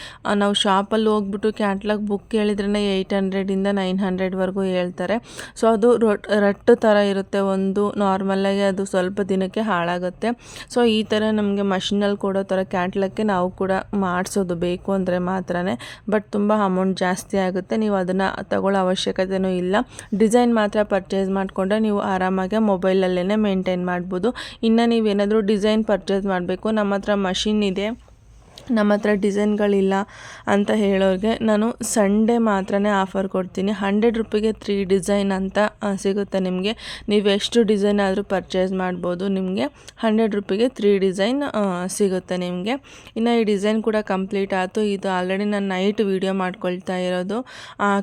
ನಾವು ಶಾಪಲ್ಲಿ ಹೋಗ್ಬಿಟ್ಟು ಕ್ಯಾಟ್ಲಾಗ್ ಬುಕ್ ಹೇಳಿದ್ರೆ ಏಯ್ಟ್ ಹಂಡ್ರೆಡಿಂದ ನೈನ್ ಹಂಡ್ರೆಡ್ವರೆಗೂ ಹೇಳ್ತಾರೆ. ಸೊ ಅದು ರೊಟ್, ರಟ್ಟು ಥರ ಇರುತ್ತೆ ಒಂದು. ನಾರ್ಮಲಾಗಿ ಅದು ಸ್ವಲ್ಪ ದಿನಕ್ಕೆ ಹಾಳಾಗುತ್ತೆ. ಸೊ ಈ ಥರ ನಮಗೆ ಮಷಿನಲ್ಲಿ ಕೊಡೋ ಥರ ಕ್ಯಾಂಟ್ಲಕ್ಕೆ ನಾವು ಕೂಡ ಮಾಡಿಸೋದು ಬೇಕು ಅಂದರೆ ಮಾತ್ರನೇ. ಬಟ್ ತುಂಬ ಅಮೌಂಟ್ ಜಾಸ್ತಿ ಆಗುತ್ತೆ. ನೀವು ಅದನ್ನು ತಗೊಳ್ಳೋ ಅವಶ್ಯಕತೆಯೂ ಇಲ್ಲ. ಡಿಸೈನ್ ಮಾತ್ರ ಪರ್ಚೇಸ್ ಮಾಡಿಕೊಂಡ್ರೆ ನೀವು ಆರಾಮಾಗಿ ಮೊಬೈಲಲ್ಲೇ ಮೇಂಟೈನ್ ಮಾಡ್ಬೋದು. ಇನ್ನು ನೀವೇನಾದರೂ ಡಿಸೈನ್ ಪರ್ಚೇಸ್ ಮಾಡಬೇಕು. ನಮ್ಮ ಹತ್ರ ಮಷಿನ್ ಇದೆ. ನಮ್ಮ ಹತ್ರ ಡಿಸೈನ್ಗಳಿಲ್ಲ ಅಂತ ಹೇಳೋರಿಗೆ ನಾನು ಸಂಡೇ ಮಾತ್ರ ಆಫರ್ ಕೊಡ್ತೀನಿ. ಹಂಡ್ರೆಡ್ ರುಪಿಗೆ ತ್ರೀ ಡಿಸೈನ್ ಅಂತ ಸಿಗುತ್ತೆ ನಿಮಗೆ. ನೀವು ಎಷ್ಟು ಡಿಸೈನ್ ಆದರೂ ಪರ್ಚೇಸ್ ಮಾಡ್ಬೋದು. ನಿಮಗೆ ಹಂಡ್ರೆಡ್ ರುಪಿಗೆ ತ್ರೀ ಡಿಸೈನ್ ಸಿಗುತ್ತೆ ನಿಮಗೆ. ಇನ್ನು ಈ ಡಿಸೈನ್ ಕೂಡ ಕಂಪ್ಲೀಟ್ ಆಯಿತು. ಇದು ಆಲ್ರೆಡಿ ನಾನು ನೈಟ್ ವೀಡಿಯೋ ಮಾಡ್ಕೊಳ್ತಾ ಇರೋದು.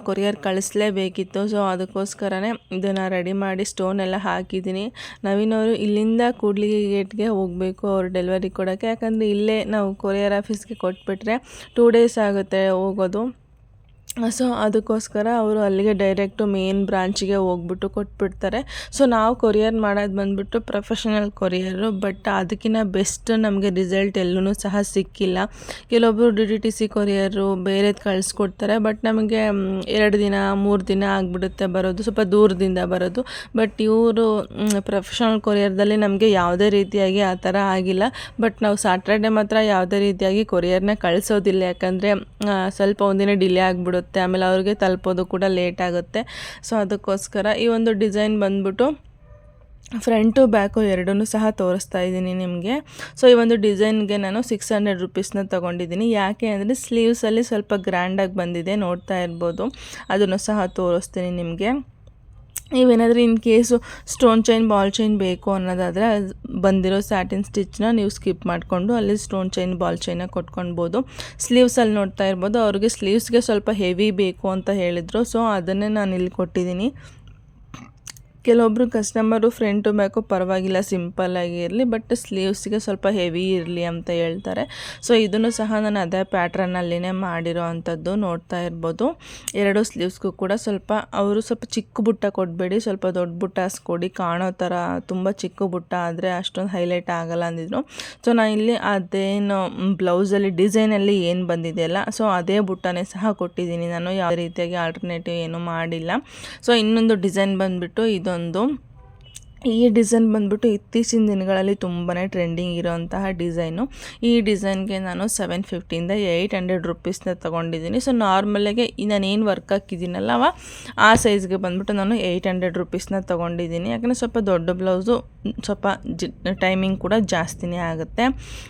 ಕೊರಿಯರ್ ಕಳಿಸ್ಲೇಬೇಕಿತ್ತು. ಸೊ ಅದಕ್ಕೋಸ್ಕರನೇ ಇದನ್ನು ರೆಡಿ ಮಾಡಿ ಸ್ಟೋನ್ ಎಲ್ಲ ಹಾಕಿದ್ದೀನಿ. ನವೀನವರು ಇಲ್ಲಿಂದ ಕೂಡ್ಲಿಗೆ ಗೇಟ್ಗೆ ಹೋಗಬೇಕು. ಅವ್ರು ಡೆಲಿವರಿ ಕೊಡೋಕ್ಕೆ. ಯಾಕಂದರೆ ಇಲ್ಲೇ ನಾವು ಕೊರಿಯರ್ ಆಫೀಸ್ಗೆ ಕೊಟ್ಬಿಟ್ರೆ ಟೂ ಡೇಸ್ ಆಗುತ್ತೆ ಹೋಗೋದು. ಸೊ ಅದಕ್ಕೋಸ್ಕರ ಅವರು ಅಲ್ಲಿಗೆ ಡೈರೆಕ್ಟು ಮೇನ್ ಬ್ರಾಂಚಿಗೆ ಹೋಗ್ಬಿಟ್ಟು ಕೊಟ್ಬಿಡ್ತಾರೆ. ಸೊ ನಾವು ಕೊರಿಯರ್ ಮಾಡೋದು ಬಂದುಬಿಟ್ಟು ಪ್ರೊಫೆಷನಲ್ ಕೊರಿಯರು, ಬಟ್ ಅದಕ್ಕಿಂತ ಬೆಸ್ಟ್ ನಮಗೆ ರಿಸಲ್ಟ್ ಎಲ್ಲೂ ಸಹ ಸಿಕ್ಕಿಲ್ಲ. ಕೆಲವೊಬ್ಬರು D D T C courier ಬೇರೆದು ಕಳಿಸ್ಕೊಡ್ತಾರೆ, ಬಟ್ ನಮಗೆ ಎರಡು ದಿನ, ಮೂರು ದಿನ ಆಗಿಬಿಡುತ್ತೆ ಬರೋದು, ಸ್ವಲ್ಪ ದೂರದಿಂದ ಬರೋದು. ಬಟ್ ಇವರು ಪ್ರೊಫೆಷನಲ್ ಕೊರಿಯರ್ದಲ್ಲಿ ನಮಗೆ ಯಾವುದೇ ರೀತಿಯಾಗಿ ಆ ಥರ ಆಗಿಲ್ಲ. ಬಟ್ ನಾವು ಸ್ಯಾಟರ್ಡೆ ಮಾತ್ರ ಯಾವುದೇ ರೀತಿಯಾಗಿ ಕೊರಿಯರ್ನ ಕಳಿಸೋದಿಲ್ಲ. ಯಾಕಂದರೆ ಸ್ವಲ್ಪ ಒಂದಿನ ಡಿಲೇ ಆಗಿಬಿಡುತ್ತೆ. ಆಮೇಲೆ ಅವ್ರಿಗೆ ತಲುಪೋದು ಕೂಡ ಲೇಟ್ ಆಗುತ್ತೆ. ಸೊ ಅದಕ್ಕೋಸ್ಕರ ಈ ಒಂದು ಡಿಸೈನ್ ಬಂದ್ಬಿಟ್ಟು ಫ್ರಂಟು ಬ್ಯಾಕು ಎರಡೂ ಸಹ ತೋರಿಸ್ತಾ ಇದ್ದೀನಿ ನಿಮಗೆ. ಸೊ ಈ ಒಂದು ಡಿಸೈನ್ಗೆ ನಾನು ಸಿಕ್ಸ್ ಹಂಡ್ರೆಡ್ ರುಪೀಸ್ನ ತೊಗೊಂಡಿದ್ದೀನಿ. ಯಾಕೆ ಅಂದರೆ ಸ್ಲೀವ್ಸಲ್ಲಿ ಸ್ವಲ್ಪ ಗ್ರ್ಯಾಂಡಾಗಿ ಬಂದಿದೆ ನೋಡ್ತಾ ಇರ್ಬೋದು. ಅದನ್ನು ಸಹ ತೋರಿಸ್ತೀನಿ ನಿಮಗೆ. ನೀವೇನಾದರೂ in case stone chain, ball chain ಬೇಕು ಅನ್ನೋದಾದರೆ ಬಂದಿರೋ ಸ್ಯಾಟಿನ್ ಸ್ಟಿಚ್ನ ನೀವು ಸ್ಕಿಪ್ ಮಾಡಿಕೊಂಡು ಅಲ್ಲಿ ಸ್ಟೋನ್ ಚೈನ್, ಬಾಲ್ ಚೈನ ಕೊಟ್ಕೊಳ್ಬೋದು ಸ್ಲೀವ್ಸಲ್ಲಿ ನೋಡ್ತಾ ಇರ್ಬೋದು. ಅವ್ರಿಗೆ ಸ್ಲೀವ್ಸ್ಗೆ ಸ್ವಲ್ಪ ಹೆವಿ ಬೇಕು ಅಂತ ಹೇಳಿದರು. ಸೊ ಅದನ್ನೇ ನಾನು ಇಲ್ಲಿ ಕೊಟ್ಟಿದ್ದೀನಿ. ಕೆಲವೊಬ್ಬರು ಕಸ್ಟಮರು ಫ್ರಂಟು ಬ್ಯಾಕು ಪರವಾಗಿಲ್ಲ ಸಿಂಪಲ್ಲಾಗಿ ಇರಲಿ ಬಟ್ ಸ್ಲೀವ್ಸಿಗೆ ಸ್ವಲ್ಪ ಹೆವಿ ಇರಲಿ ಅಂತ ಹೇಳ್ತಾರೆ. ಸೊ ಇದನ್ನು ಸಹ ನಾನು ಅದೇ ಪ್ಯಾಟ್ರನ್ನಲ್ಲಿನೇ ಮಾಡಿರೋ ಅಂಥದ್ದು ನೋಡ್ತಾ ಇರ್ಬೋದು. ಎರಡು ಸ್ಲೀವ್ಸ್ಗೂ ಕೂಡ ಸ್ವಲ್ಪ, ಅವರು ಸ್ವಲ್ಪ ಚಿಕ್ಕ ಬುಟ್ಟ ಕೊಡಬೇಡಿ, ಸ್ವಲ್ಪ ದೊಡ್ಡ ಬುಟ್ಟ ಕೊಡಿ ಕಾಣೋ ಥರ ತುಂಬ ಚಿಕ್ಕ ಬುಟ್ಟ ಆದರೆ ಅಷ್ಟೊಂದು ಹೈಲೈಟ್ ಆಗಲ್ಲ ಅಂದಿದ್ರು. ಸೊ ನಾನು ಇಲ್ಲಿ ಅದೇನು ಬ್ಲೌಸಲ್ಲಿ ಡಿಸೈನಲ್ಲಿ ಏನು ಬಂದಿದೆಯಲ್ಲ ಸೊ ಅದೇ ಬುಟ್ಟನೇ ಸಹ ಕೊಟ್ಟಿದ್ದೀನಿ. ನಾನು ಯಾವುದೇ ರೀತಿಯಾಗಿ ಆಲ್ಟರ್ನೇಟಿವ್ ಏನು ಮಾಡಿಲ್ಲ. ಸೊ ಇನ್ನೊಂದು ಡಿಸೈನ್ ಬಂದುಬಿಟ್ಟು ಇದೊಂದು 연동? ಈ ಡಿಸೈನ್ ಬಂದ್ಬಿಟ್ಟು ಇತ್ತೀಚಿನ ದಿನಗಳಲ್ಲಿ ತುಂಬಾ ಟ್ರೆಂಡಿಂಗ್ ಇರೋಂತಹ ಡಿಸೈನು. ಈ ಡಿಸೈನ್ಗೆ ನಾನು ಸೆವೆನ್ ಫಿಫ್ಟಿಯಿಂದ ಏಯ್ಟ್ ಹಂಡ್ರೆಡ್ ರುಪೀಸ್ನ ತೊಗೊಂಡಿದ್ದೀನಿ. ಸೊ ನಾರ್ಮಲಾಗೆ ನಾನು ಏನು ವರ್ಕ್ ಹಾಕಿದ್ದೀನಲ್ಲ, ಅವ ಆ ಸೈಜ್ಗೆ ಬಂದ್ಬಿಟ್ಟು ನಾನು ಏಯ್ಟ್ ಹಂಡ್ರೆಡ್ ರುಪೀಸ್ನ ತೊಗೊಂಡಿದ್ದೀನಿ. ಯಾಕಂದರೆ ಸ್ವಲ್ಪ ದೊಡ್ಡ ಬ್ಲೌಸು ಸ್ವಲ್ಪ ಟೈಮಿಂಗ್ ಕೂಡ ಜಾಸ್ತಿನೇ ಆಗುತ್ತೆ.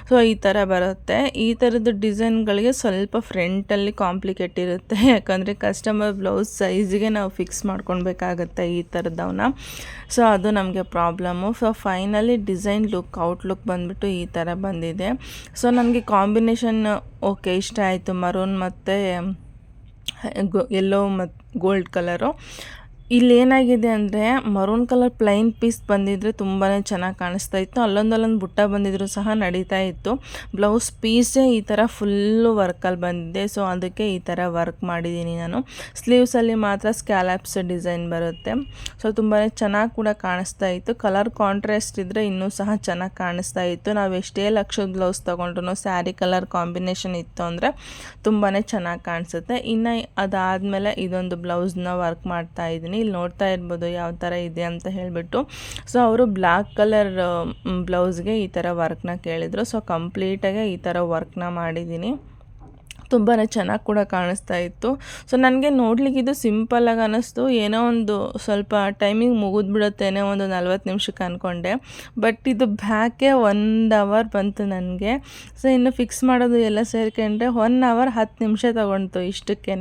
ಸೊ ಈ ಥರ ಬರುತ್ತೆ. ಈ ಥರದ ಡಿಸೈನ್ಗಳಿಗೆ ಸ್ವಲ್ಪ ಫ್ರಂಟಲ್ಲಿ ಕಾಂಪ್ಲಿಕೇಟ್ ಇರುತ್ತೆ. ಯಾಕಂದರೆ ಕಸ್ಟಮರ್ ಬ್ಲೌಸ್ ಸೈಜಿಗೆ ನಾವು ಫಿಕ್ಸ್ ಮಾಡ್ಕೊಳ್ಬೇಕಾಗತ್ತೆ ಈ ಥರದವನ್ನ ಸೊ ಅದು ನಮಗೆ problem so finally design look outlook ಬಂದುಬಿಟ್ಟು ಈ ಥರ ಬಂದಿದೆ. ಸೊ ನನಗೆ ಕಾಂಬಿನೇಷನ್ ಓಕೆ ಇಷ್ಟ ಆಯಿತು. ಮರೂನ್ ಮತ್ತು ಎಲ್ಲೋ ಮತ್ತು ಗೋಲ್ಡ್ ಕಲರು ಇಲ್ಲಿ ಏನಾಗಿದೆ ಅಂದರೆ ಮರೂನ್ ಕಲರ್ ಪ್ಲೈನ್ ಪೀಸ್ ಬಂದಿದ್ದರೆ ತುಂಬಾ ಚೆನ್ನಾಗಿ ಕಾಣಿಸ್ತಾ ಇತ್ತು. ಅಲ್ಲೊಂದು ಅಲ್ಲೊಂದು ಬುಟ್ಟ ಬಂದಿದ್ರು ಸಹ ನಡೀತಾ ಇತ್ತು. ಬ್ಲೌಸ್ ಪೀಸೇ ಈ ಥರ ಫುಲ್ಲು ವರ್ಕಲ್ಲಿ ಬಂದಿದೆ. ಸೊ ಅದಕ್ಕೆ ಈ ಥರ ವರ್ಕ್ ಮಾಡಿದ್ದೀನಿ ನಾನು. ಸ್ಲೀವ್ಸಲ್ಲಿ ಮಾತ್ರ ಸ್ಕ್ಯಾಲಪ್ಸ್ ಡಿಸೈನ್ ಬರುತ್ತೆ. ಸೊ ತುಂಬಾ ಚೆನ್ನಾಗಿ ಕೂಡ ಕಾಣಿಸ್ತಾ ಇತ್ತು. ಕಲರ್ ಕಾಂಟ್ರಾಸ್ಟ್ ಇದ್ದರೆ ಇನ್ನೂ ಸಹ ಚೆನ್ನಾಗಿ ಕಾಣಿಸ್ತಾ ಇತ್ತು. ನಾವು ಎಷ್ಟೇ ಲಕ್ಷದ ಬ್ಲೌಸ್ ತೊಗೊಂಡ್ರು ಸ್ಯಾರಿ ಕಲರ್ ಕಾಂಬಿನೇಷನ್ ಇತ್ತು ಅಂದರೆ ತುಂಬಾ ಚೆನ್ನಾಗಿ ಕಾಣಿಸುತ್ತೆ. ಇನ್ನು ಅದಾದಮೇಲೆ ಇದೊಂದು ಬ್ಲೌಸ್ನ ವರ್ಕ್ ಮಾಡ್ತಾ ಇದ್ದೀನಿ. ಇಲ್ಲಿ ನೋಡ್ತಾ ಇರ್ಬೋದು ಯಾವ ಥರ ಇದೆ ಅಂತ ಹೇಳಿಬಿಟ್ಟು. ಸೊ ಅವರು ಬ್ಲ್ಯಾಕ್ ಕಲರ್ ಬ್ಲೌಸ್ಗೆ ಈ ಥರ ವರ್ಕ್ನ ಕೇಳಿದರು. ಸೊ ಕಂಪ್ಲೀಟಾಗೆ ಈ ಥರ ವರ್ಕ್ನ ಮಾಡಿದ್ದೀನಿ. ತುಂಬಾ ಚೆನ್ನಾಗಿ ಕೂಡ ಕಾಣಿಸ್ತಾ ಇತ್ತು. ಸೊ ನನಗೆ ನೋಡ್ಲಿಕ್ಕೆ ಇದು ಸಿಂಪಲ್ಲಾಗಿ ಅನ್ನಿಸ್ತು ಏನೋ ಒಂದು ಸ್ವಲ್ಪ ಟೈಮಿಂಗ್ ಮುಗಿದ್ಬಿಡುತ್ತೇನೆ ಒಂದು ನಲ್ವತ್ತು ನಿಮಿಷಕ್ಕೆ ಅಂದ್ಕೊಂಡೆ ಬಟ್ ಇದು ಬ್ಯಾಕೆ ಒಂದು ಅವರ್ ಬಂತು ನನಗೆ. ಸೊ ಇನ್ನು ಫಿಕ್ಸ್ ಮಾಡೋದು ಎಲ್ಲ ಸೇರ್ಕೊಂಡ್ರೆ ಒನ್ ಅವರ್ ಹತ್ತು ನಿಮಿಷ ತೊಗೊಳ್ತು ಇಷ್ಟಕ್ಕೇ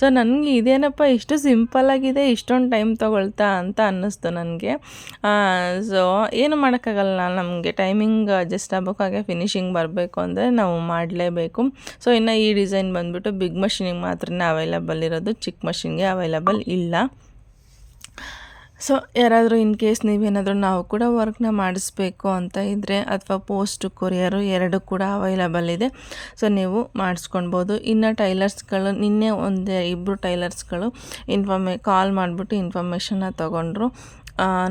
ಸೊ ನನಗೆ ಇದೇನಪ್ಪ ಇಷ್ಟು ಸಿಂಪಲ್ಲಾಗಿದೆ ಇಷ್ಟೊಂದು ಟೈಮ್ ತೊಗೊಳ್ತಾ ಅಂತ ಅನ್ನಿಸ್ತು ನನಗೆ. ಸೊ ಏನು ಮಾಡೋಕ್ಕಾಗಲ್ಲ ನಮಗೆ. ಟೈಮಿಂಗ್ ಅಡ್ಜಸ್ಟ್ ಆಗಬೇಕು ಹಾಗೆ ಫಿನಿಶಿಂಗ್ ಬರಬೇಕು ಅಂದರೆ ನಾವು ಮಾಡಲೇಬೇಕು. ಸೊ ಇನ್ನು ಈ ಡಿಸೈನ್ ಬಂದುಬಿಟ್ಟು ಬಿಗ್ ಮಷಿನಿಗೆ ಮಾತ್ರ ಅವೈಲಬಲ್ ಇರೋದು ಚಿಕ್ಕ ಮಷಿನ್ಗೆ ಅವೈಲಬಲ್ ಇಲ್ಲ. ಸೊ ಯಾರಾದರೂ ಇನ್ ಕೇಸ್ ನೀವೇನಾದರೂ ನಾವು ಕೂಡ ವರ್ಕ್ನ ಮಾಡಿಸ್ಬೇಕು ಅಂತ ಇದ್ದರೆ ಅಥವಾ ಪೋಸ್ಟ್ ಕೊರಿಯರು ಎರಡು ಕೂಡ ಅವೈಲಬಲ್ ಇದೆ. ಸೊ ನೀವು ಮಾಡಿಸ್ಕೊಳ್ಬೋದು. ಇನ್ನು ಟೈಲರ್ಸ್ಗಳು ನಿನ್ನೆ ಒಂದು ಇಬ್ಬರು ಟೈಲರ್ಸ್ಗಳು ಇನ್ಫಾರ್ಮೇ ಕಾಲ್ ಮಾಡಿಬಿಟ್ಟು ಇನ್ಫಾರ್ಮೇಷನ್ನ ತೊಗೊಂಡ್ರು.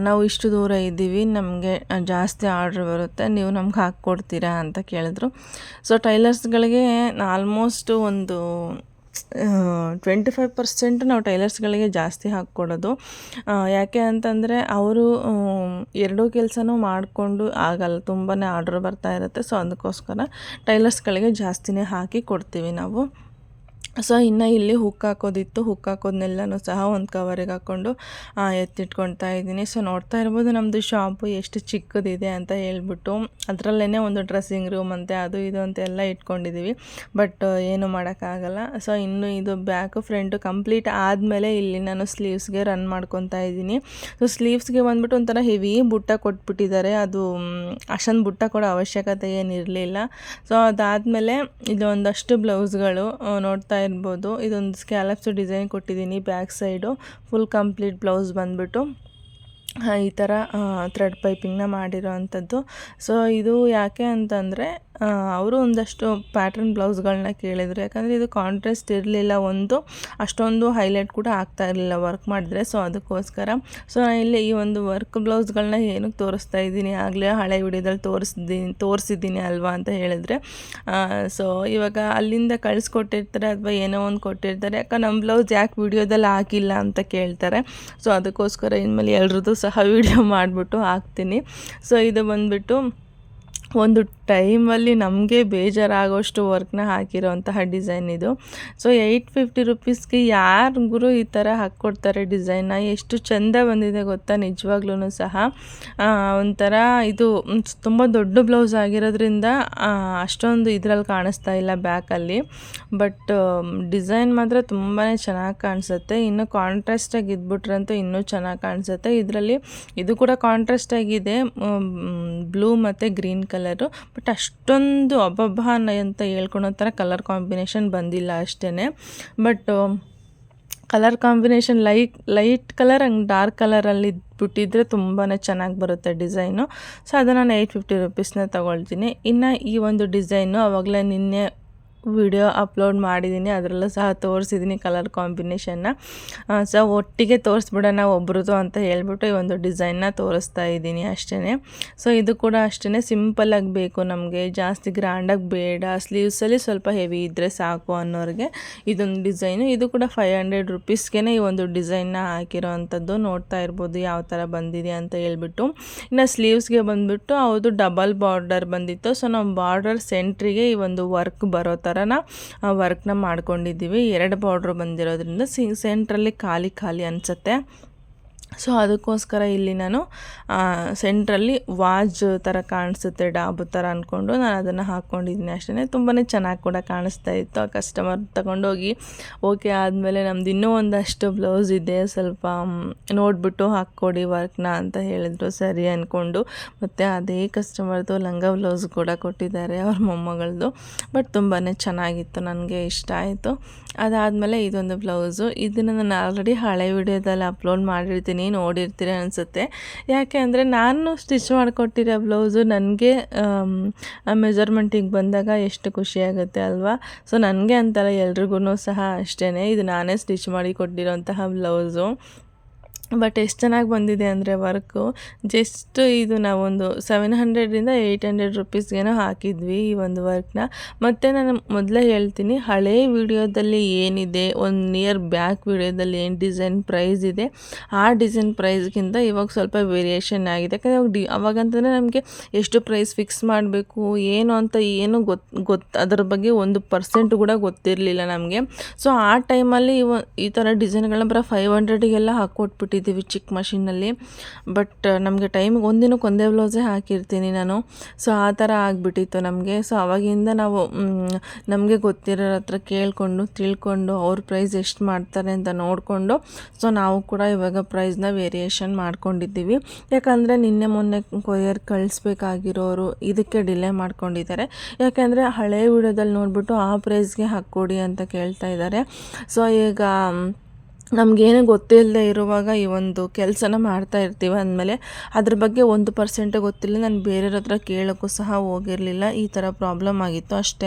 ನಾವು ಇಷ್ಟು ದೂರ ಇದ್ದೀವಿ, ನಮಗೆ ಜಾಸ್ತಿ ಆರ್ಡ್ರ್ ಬರುತ್ತೆ, ನೀವು ನಮ್ಗೆ ಹಾಕ್ಕೊಡ್ತೀರಾ ಅಂತ ಕೇಳಿದ್ರು. ಸೊ ಟೈಲರ್ಸ್ಗಳಿಗೆ ಆಲ್ಮೋಸ್ಟ್ ಒಂದು ಟ್ವೆಂಟಿ ಫೈವ್ ಪರ್ಸೆಂಟ್ ನಾವು ಟೈಲರ್ಸ್ಗಳಿಗೆ ಜಾಸ್ತಿ ಹಾಕ್ಕೊಡೋದು. ಯಾಕೆ ಅಂತಂದರೆ ಅವರು ಎರಡೂ ಕೆಲಸನೂ ಮಾಡಿಕೊಂಡು ಆಗಲ್ಲ ತುಂಬಾ ಆರ್ಡ್ರ್ ಬರ್ತಾ ಇರುತ್ತೆ. ಸೊ ಅದಕ್ಕೋಸ್ಕರ ಟೈಲರ್ಸ್ಗಳಿಗೆ ಜಾಸ್ತಿನೇ ಹಾಕಿ ಕೊಡ್ತೀವಿ ನಾವು. ಸೊ ಇನ್ನು ಇಲ್ಲಿ ಹುಕ್ ಹಾಕೋದಿತ್ತು, ಹುಕ್ ಹಾಕೋದನ್ನೆಲ್ಲನೂ ಸಹ ಒಂದು ಕವರಿಗೆ ಹಾಕ್ಕೊಂಡು ಎತ್ತಿಟ್ಕೊಳ್ತಾ ಇದ್ದೀನಿ. ಸೊ ನೋಡ್ತಾ ಇರ್ಬೋದು ನಮ್ಮದು ಶಾಪು ಎಷ್ಟು ಚಿಕ್ಕದಿದೆ ಅಂತ ಹೇಳ್ಬಿಟ್ಟು ಅದರಲ್ಲೇ ಒಂದು ಡ್ರೆಸ್ಸಿಂಗ್ ರೂಮ್ ಅಂತೆ, ಅದು ಇದು ಅಂತ ಎಲ್ಲ ಇಟ್ಕೊಂಡಿದ್ದೀವಿ ಬಟ್ ಏನು ಮಾಡೋಕ್ಕಾಗಲ್ಲ. ಸೊ ಇನ್ನು ಇದು ಬ್ಯಾಕು ಫ್ರಂಟು ಕಂಪ್ಲೀಟ್ ಆದಮೇಲೆ ಇಲ್ಲಿ ನಾನು ಸ್ಲೀವ್ಸ್ಗೆ ರನ್ ಮಾಡ್ಕೊತಾ ಇದ್ದೀನಿ. ಸೊ ಸ್ಲೀವ್ಸ್ಗೆ ಬಂದ್ಬಿಟ್ಟು ಒಂಥರ ಹೆವಿ ಬುಟ್ಟ ಕೊಟ್ಬಿಟ್ಟಿದ್ದಾರೆ. ಅದು ಅಷ್ಟೊಂದು ಬುಟ್ಟ ಕೊಡೋ ಅವಶ್ಯಕತೆ ಏನಿರಲಿಲ್ಲ. ಸೊ ಅದಾದಮೇಲೆ ಇದು ಒಂದಷ್ಟು ಬ್ಲೌಸ್ಗಳು ನೋಡ್ತಾ ಇರ್ಬೋದು. ಇದೊಂದು ಸ್ಕ್ಯಾಲಪ್ಸ್ ಡಿಸೈನ್ ಕೊಟ್ಟಿದ್ದೀನಿ back side full complete blouse ಬಂದುಬಿಟ್ಟು ಈ ಥರ ಥ್ರೆಡ್ ಪೈಪಿಂಗ್ನ ಮಾಡಿರೋ ಅಂಥದ್ದು ಸೊ ಇದು ಯಾಕೆ ಅಂತಂದರೆ ಅವರು ಒಂದಷ್ಟು ಪ್ಯಾಟ್ರನ್ ಬ್ಲೌಸ್ಗಳನ್ನ ಕೇಳಿದರು. ಯಾಕಂದರೆ ಇದು ಕಾಂಟ್ರಾಸ್ಟ್ ಇರಲಿಲ್ಲ ಒಂದು, ಅಷ್ಟೊಂದು ಹೈಲೈಟ್ ಕೂಡ ಆಗ್ತಾ ಇರಲಿಲ್ಲ ವರ್ಕ್ ಮಾಡಿದ್ರೆ. ಸೊ ಅದಕ್ಕೋಸ್ಕರ. ಸೊ ನಾನು ಇಲ್ಲಿ ಈ ಒಂದು ವರ್ಕ್ ಬ್ಲೌಸ್ಗಳನ್ನ ಏನಕ್ಕೆ ತೋರಿಸ್ತಾ ಇದ್ದೀನಿ, ಆಗಲೇ ಹಳೆ ವಿಡಿಯೋದಲ್ಲಿ ತೋರಿಸಿದ್ದೀನಿ ತೋರಿಸಿದ್ದೀನಿ ಅಲ್ವಾ ಅಂತ ಹೇಳಿದ್ರೆ. ಸೊ ಇವಾಗ ಅಲ್ಲಿಂದ ಕಳಿಸ್ಕೊಟ್ಟಿರ್ತಾರೆ ಅಥವಾ ಏನೋ ಒಂದು ಕೊಟ್ಟಿರ್ತಾರೆ. ಯಾಕೆ ನಮ್ಮ ಬ್ಲೌಸ್ ಯಾಕೆ ವಿಡಿಯೋದಲ್ಲಿ ಹಾಕಿಲ್ಲ ಅಂತ ಕೇಳ್ತಾರೆ. ಸೊ ಅದಕ್ಕೋಸ್ಕರ ಇನ್ಮೇಲೆ ಎಲ್ರದ್ದು ಸಹ ವಿಡಿಯೋ ಮಾಡಿಬಿಟ್ಟು ಹಾಕ್ತೀನಿ. ಸೊ ಇದು ಬಂದುಬಿಟ್ಟು ಒಂದು ಟೈಮಲ್ಲಿ ನಮಗೆ ಬೇಜಾರಾಗೋಷ್ಟು ವರ್ಕ್ನ ಹಾಕಿರೋಂತಹ ಡಿಸೈನ್ ಇದು. ಸೊ ಏಯ್ಟ್ ಫಿಫ್ಟಿ ರುಪೀಸ್ಗೆ ಯಾರಿಗೂ ಈ ಥರ ಹಾಕ್ಕೊಡ್ತಾರೆ ಡಿಸೈನ್ನ. ಎಷ್ಟು ಚೆಂದ ಬಂದಿದೆ ಗೊತ್ತಾ? ನಿಜವಾಗ್ಲೂ ಸಹ. ಒಂಥರ ಇದು ತುಂಬ ದೊಡ್ಡ ಬ್ಲೌಸ್ ಆಗಿರೋದ್ರಿಂದ ಅಷ್ಟೊಂದು ಇದರಲ್ಲಿ ಕಾಣಿಸ್ತಾ ಇಲ್ಲ ಬ್ಯಾಕಲ್ಲಿ. ಬಟ್ ಡಿಸೈನ್ ಮಾತ್ರ ತುಂಬಾ ಚೆನ್ನಾಗಿ ಕಾಣಿಸುತ್ತೆ. ಇನ್ನು ಕಾಂಟ್ರಾಸ್ಟಾಗಿ ಇದ್ಬಿಟ್ರಂತೂ ಇನ್ನೂ ಚೆನ್ನಾಗಿ ಕಾಣಿಸುತ್ತೆ. ಇದರಲ್ಲಿ, ಇದು ಕೂಡ ಕಾಂಟ್ರಾಸ್ಟಾಗಿದೆ ಬ್ಲೂ ಮತ್ತು ಗ್ರೀನ್ ಕಲರು ಬಟ್ ಅಷ್ಟೊಂದು ಅಬ್ಬಬ್ಬ ಅಂತ ಹೇಳ್ಕೊಳೋ ಥರ ಕಲರ್ ಕಾಂಬಿನೇಷನ್ ಬಂದಿಲ್ಲ ಅಷ್ಟೇ but colour combination light light colour ಹಂಗೆ ಡಾರ್ಕ್ ಕಲರಲ್ಲಿ ಬಿಟ್ಟಿದ್ರೆ ತುಂಬಾ ಚೆನ್ನಾಗಿ ಬರುತ್ತೆ ಡಿಸೈನು ಸೊ ಅದನ್ನು ನಾನು ಏಯ್ಟ್ ಫಿಫ್ಟಿ ರುಪೀಸ್ನ ತೊಗೊಳ್ತೀನಿ. ಇನ್ನು ಈ ಒಂದು ಡಿಸೈನು ಆವಾಗಲೇ ನಿನ್ನೆ ವಿಡಿಯೋ ಅಪ್ಲೋಡ್ ಮಾಡಿದ್ದೀನಿ, ಅದರಲ್ಲೂ ಸಹ ತೋರಿಸಿದ್ದೀನಿ ಕಲರ್ ಕಾಂಬಿನೇಷನ್ನ. ಸೊ ಒಟ್ಟಿಗೆ ತೋರಿಸ್ಬಿಡೋಣ ಒಬ್ರದ್ದು ಅಂತ ಹೇಳ್ಬಿಟ್ಟು ಈ ಒಂದು ಡಿಸೈನ್ನ ತೋರಿಸ್ತಾ ಇದ್ದೀನಿ ಅಷ್ಟೇ ಸೊ ಇದು ಕೂಡ ಅಷ್ಟೇ ಸಿಂಪಲ್ಲಾಗಿ ಬೇಕು ನಮಗೆ, ಜಾಸ್ತಿ ಗ್ರ್ಯಾಂಡಾಗಿ ಬೇಡ, ಸ್ಲೀವ್ಸಲ್ಲಿ ಸ್ವಲ್ಪ ಹೆವಿ ಇದ್ದರೆ ಸಾಕು ಅನ್ನೋರಿಗೆ ಇದೊಂದು ಡಿಸೈನು. ಇದು ಕೂಡ ಫೈವ್ ಹಂಡ್ರೆಡ್ ರುಪೀಸ್ಗೆ ಈ ಒಂದು ಡಿಸೈನ್ನ ಹಾಕಿರೋ ಅಂಥದ್ದು ನೋಡ್ತಾ ಇರ್ಬೋದು ಯಾವ ಥರ ಬಂದಿದೆ ಅಂತ ಹೇಳ್ಬಿಟ್ಟು. ಇನ್ನು ಸ್ಲೀವ್ಸ್ಗೆ ಬಂದುಬಿಟ್ಟು ಅವ್ರದು ಡಬಲ್ ಬಾರ್ಡರ್ ಬಂದಿತ್ತು. ಸೊ ನಮ್ಮ ಬಾರ್ಡರ್ ಸೆಂಟ್ರಿಗೆ ಈ ಒಂದು ವರ್ಕ್ ಬರೋ ಥರನ ವರ್ಕ್ನ ಮಾಡ್ಕೊಂಡಿದ್ದೀವಿ. ಎರಡು ಬಾರ್ಡ್ರ್ ಬಂದಿರೋದ್ರಿಂದ ಸಿ ಸೆಂಟ್ರಲ್ಲಿ ಖಾಲಿ ಖಾಲಿ ಅನಿಸುತ್ತೆ. ಸೊ ಅದಕ್ಕೋಸ್ಕರ ಇಲ್ಲಿ ನಾನು ಸೆಂಟ್ರಲ್ಲಿ ವಾಜ್ ಥರ ಕಾಣಿಸುತ್ತೆ, ಡಾಬು ಥರ ಅಂದ್ಕೊಂಡು ನಾನು ಅದನ್ನು ಹಾಕ್ಕೊಂಡಿದ್ದೀನಿ ಅಷ್ಟೇ ತುಂಬಾ ಚೆನ್ನಾಗಿ ಕೂಡ ಕಾಣಿಸ್ತಾ ಇತ್ತು. ಆ ಕಸ್ಟಮರ್ ತಗೊಂಡೋಗಿ ಓಕೆ ಆದಮೇಲೆ ನಮ್ದು ಇನ್ನೂ ಒಂದಷ್ಟು ಬ್ಲೌಸ್ ಇದೆ. ಸ್ವಲ್ಪ ನೋಡಿಬಿಟ್ಟು ಹಾಕ್ಕೊಡಿ ವರ್ಕ್ನ ಅಂತ ಹೇಳಿದ್ರು. ಸರಿ ಅಂದ್ಕೊಂಡು ಮತ್ತು ಅದೇ ಕಸ್ಟಮರ್ದು ಲಂಗ ಬ್ಲೌಸ್ ಕೂಡ ಕೊಟ್ಟಿದ್ದಾರೆ ಅವ್ರ ಮೊಮ್ಮಗಳದು. ಬಟ್ ತುಂಬಾ ಚೆನ್ನಾಗಿತ್ತು. ನನಗೆ ಇಷ್ಟ ಆಯಿತು. ಅದಾದಮೇಲೆ ಇದೊಂದು ಬ್ಲೌಸು. ಇದನ್ನು ನಾನು ಆಲ್ರೆಡಿ ಹಳೆ ವಿಡಿಯೋದಲ್ಲಿ ಅಪ್ಲೋಡ್ ಮಾಡಿರ್ತೀನಿ, ನೋಡಿರ್ತೀರಿ ಅನಿಸುತ್ತೆ. ಯಾಕೆ ಅಂದರೆ ನಾನು ಸ್ಟಿಚ್ ಮಾಡಿಕೊಟ್ಟಿರೋ ಬ್ಲೌಸು ನನಗೆ ಮೆಜರ್ಮೆಂಟಿಗೆ ಬಂದಾಗ ಎಷ್ಟು ಖುಷಿಯಾಗುತ್ತೆ ಅಲ್ವಾ? ಸೊ ನನಗೆ ಅಂತಲ್ಲ ಎಲ್ರಿಗೂ ಸಹ ಅಷ್ಟೇ ಇದು ನಾನೇ ಸ್ಟಿಚ್ ಮಾಡಿ ಕೊಟ್ಟಿರೋಂತಹ ಬ್ಲೌಸು. ಬಟ್ ಎಷ್ಟು ಚೆನ್ನಾಗಿ ಬಂದಿದೆ ಅಂದರೆ ವರ್ಕು. ಜಸ್ಟ್ ಇದು ನಾವೊಂದು ಸೆವೆನ್ ಹಂಡ್ರೆಡ್ರಿಂದ ಏಯ್ಟ್ ಹಂಡ್ರೆಡ್ ರುಪೀಸ್ಗೇನೋ ಹಾಕಿದ್ವಿ ಈ ಒಂದು ವರ್ಕ್ನ. ಮತ್ತು ನಾನು ಮೊದಲೇ ಹೇಳ್ತೀನಿ, ಹಳೇ ವಿಡಿಯೋದಲ್ಲಿ ಏನಿದೆ ಒಂದು ನಿಯರ್ ಬ್ಯಾಕ್ ವಿಡಿಯೋದಲ್ಲಿ ಏನು ಡಿಸೈನ್ ಪ್ರೈಸ್ ಇದೆ, ಆ ಡಿಸೈನ್ ಪ್ರೈಸ್ಗಿಂತ ಇವಾಗ ಸ್ವಲ್ಪ ವೇರಿಯೇಷನ್ ಆಗಿದೆ. ಯಾಕಂದರೆ ಅವಾಗ ಡಿ, ಅವಾಗಂತಂದರೆ ನಮಗೆ ಎಷ್ಟು ಪ್ರೈಸ್ ಫಿಕ್ಸ್ ಮಾಡಬೇಕು, ಏನು ಅಂತ ಏನು ಗೊತ್ತು ಗೊತ್ತು ಅದ್ರ ಬಗ್ಗೆ ಒಂದು ಪರ್ಸೆಂಟ್ ಕೂಡ ಗೊತ್ತಿರಲಿಲ್ಲ ನಮಗೆ. ಸೊ ಆ ಟೈಮಲ್ಲಿ ಈ ಥರ ಡಿಸೈನ್ಗಳನ್ನ ಬರೋ ಫೈವ್ ಹಂಡ್ರೆಡಿಗೆಲ್ಲ ಹಾಕ್ಕೊಟ್ಬಿಟ್ಟಿದ್ದೀವಿ ಚಿಕ್ಕ ಮಷಿನಲ್ಲಿ ಬಟ್ ನಮಗೆ ಟೈಮಿಗೆ ಒಂದಿನಕ್ಕೆ ಒಂದೇ ಬ್ಲೌಸೇ ಹಾಕಿರ್ತೀನಿ ನಾನು. ಸೊ ಆ ಥರ ಆಗಿಬಿಟ್ಟಿತ್ತು ನಮಗೆ. ಸೊ ಅವಾಗಿಂದ ನಾವು ನಮಗೆ ಗೊತ್ತಿರೋರ ಹತ್ರ ಕೇಳಿಕೊಂಡು, ತಿಳ್ಕೊಂಡು ಅವ್ರ ಪ್ರೈಸ್ ಎಷ್ಟು ಮಾಡ್ತಾರೆ ಅಂತ ನೋಡಿಕೊಂಡು ಸೊ ನಾವು ಕೂಡ ಇವಾಗ ಪ್ರೈಸ್ನ ವೇರಿಯೇಷನ್ ಮಾಡ್ಕೊಂಡಿದ್ದೀವಿ. ಯಾಕಂದರೆ ನಿನ್ನೆ ಮೊನ್ನೆ ಕೊರಿಯರ್ ಕಳಿಸ್ಬೇಕಾಗಿರೋರು ಇದಕ್ಕೆ ಡಿಲೇ ಮಾಡ್ಕೊಂಡಿದ್ದಾರೆ. ಯಾಕೆಂದರೆ ಹಳೆ ವಿಡಿಯೋದಲ್ಲಿ ನೋಡಿಬಿಟ್ಟು ಆ ಪ್ರೈಸ್ಗೆ ಹಾಕ್ಕೊಡಿ ಅಂತ ಕೇಳ್ತಾ ಇದ್ದಾರೆ. ಸೊ ಈಗ ನಮಗೇನು ಗೊತ್ತಿಲ್ಲದೆ ಇರುವಾಗ ಈ ಒಂದು ಕೆಲಸನ ಮಾಡ್ತಾ ಇರ್ತೀವಿ ಅಂದಮೇಲೆ ಅದ್ರ ಬಗ್ಗೆ ಒಂದು ಪರ್ಸೆಂಟ್ ಗೊತ್ತಿಲ್ಲ. ನಾನು ಬೇರೆಯವ್ರ ಹತ್ರ ಕೇಳೋಕ್ಕೂ ಸಹ ಹೋಗಿರಲಿಲ್ಲ. ಈ ಥರ ಪ್ರಾಬ್ಲಮ್ ಆಗಿತ್ತು ಅಷ್ಟೇ.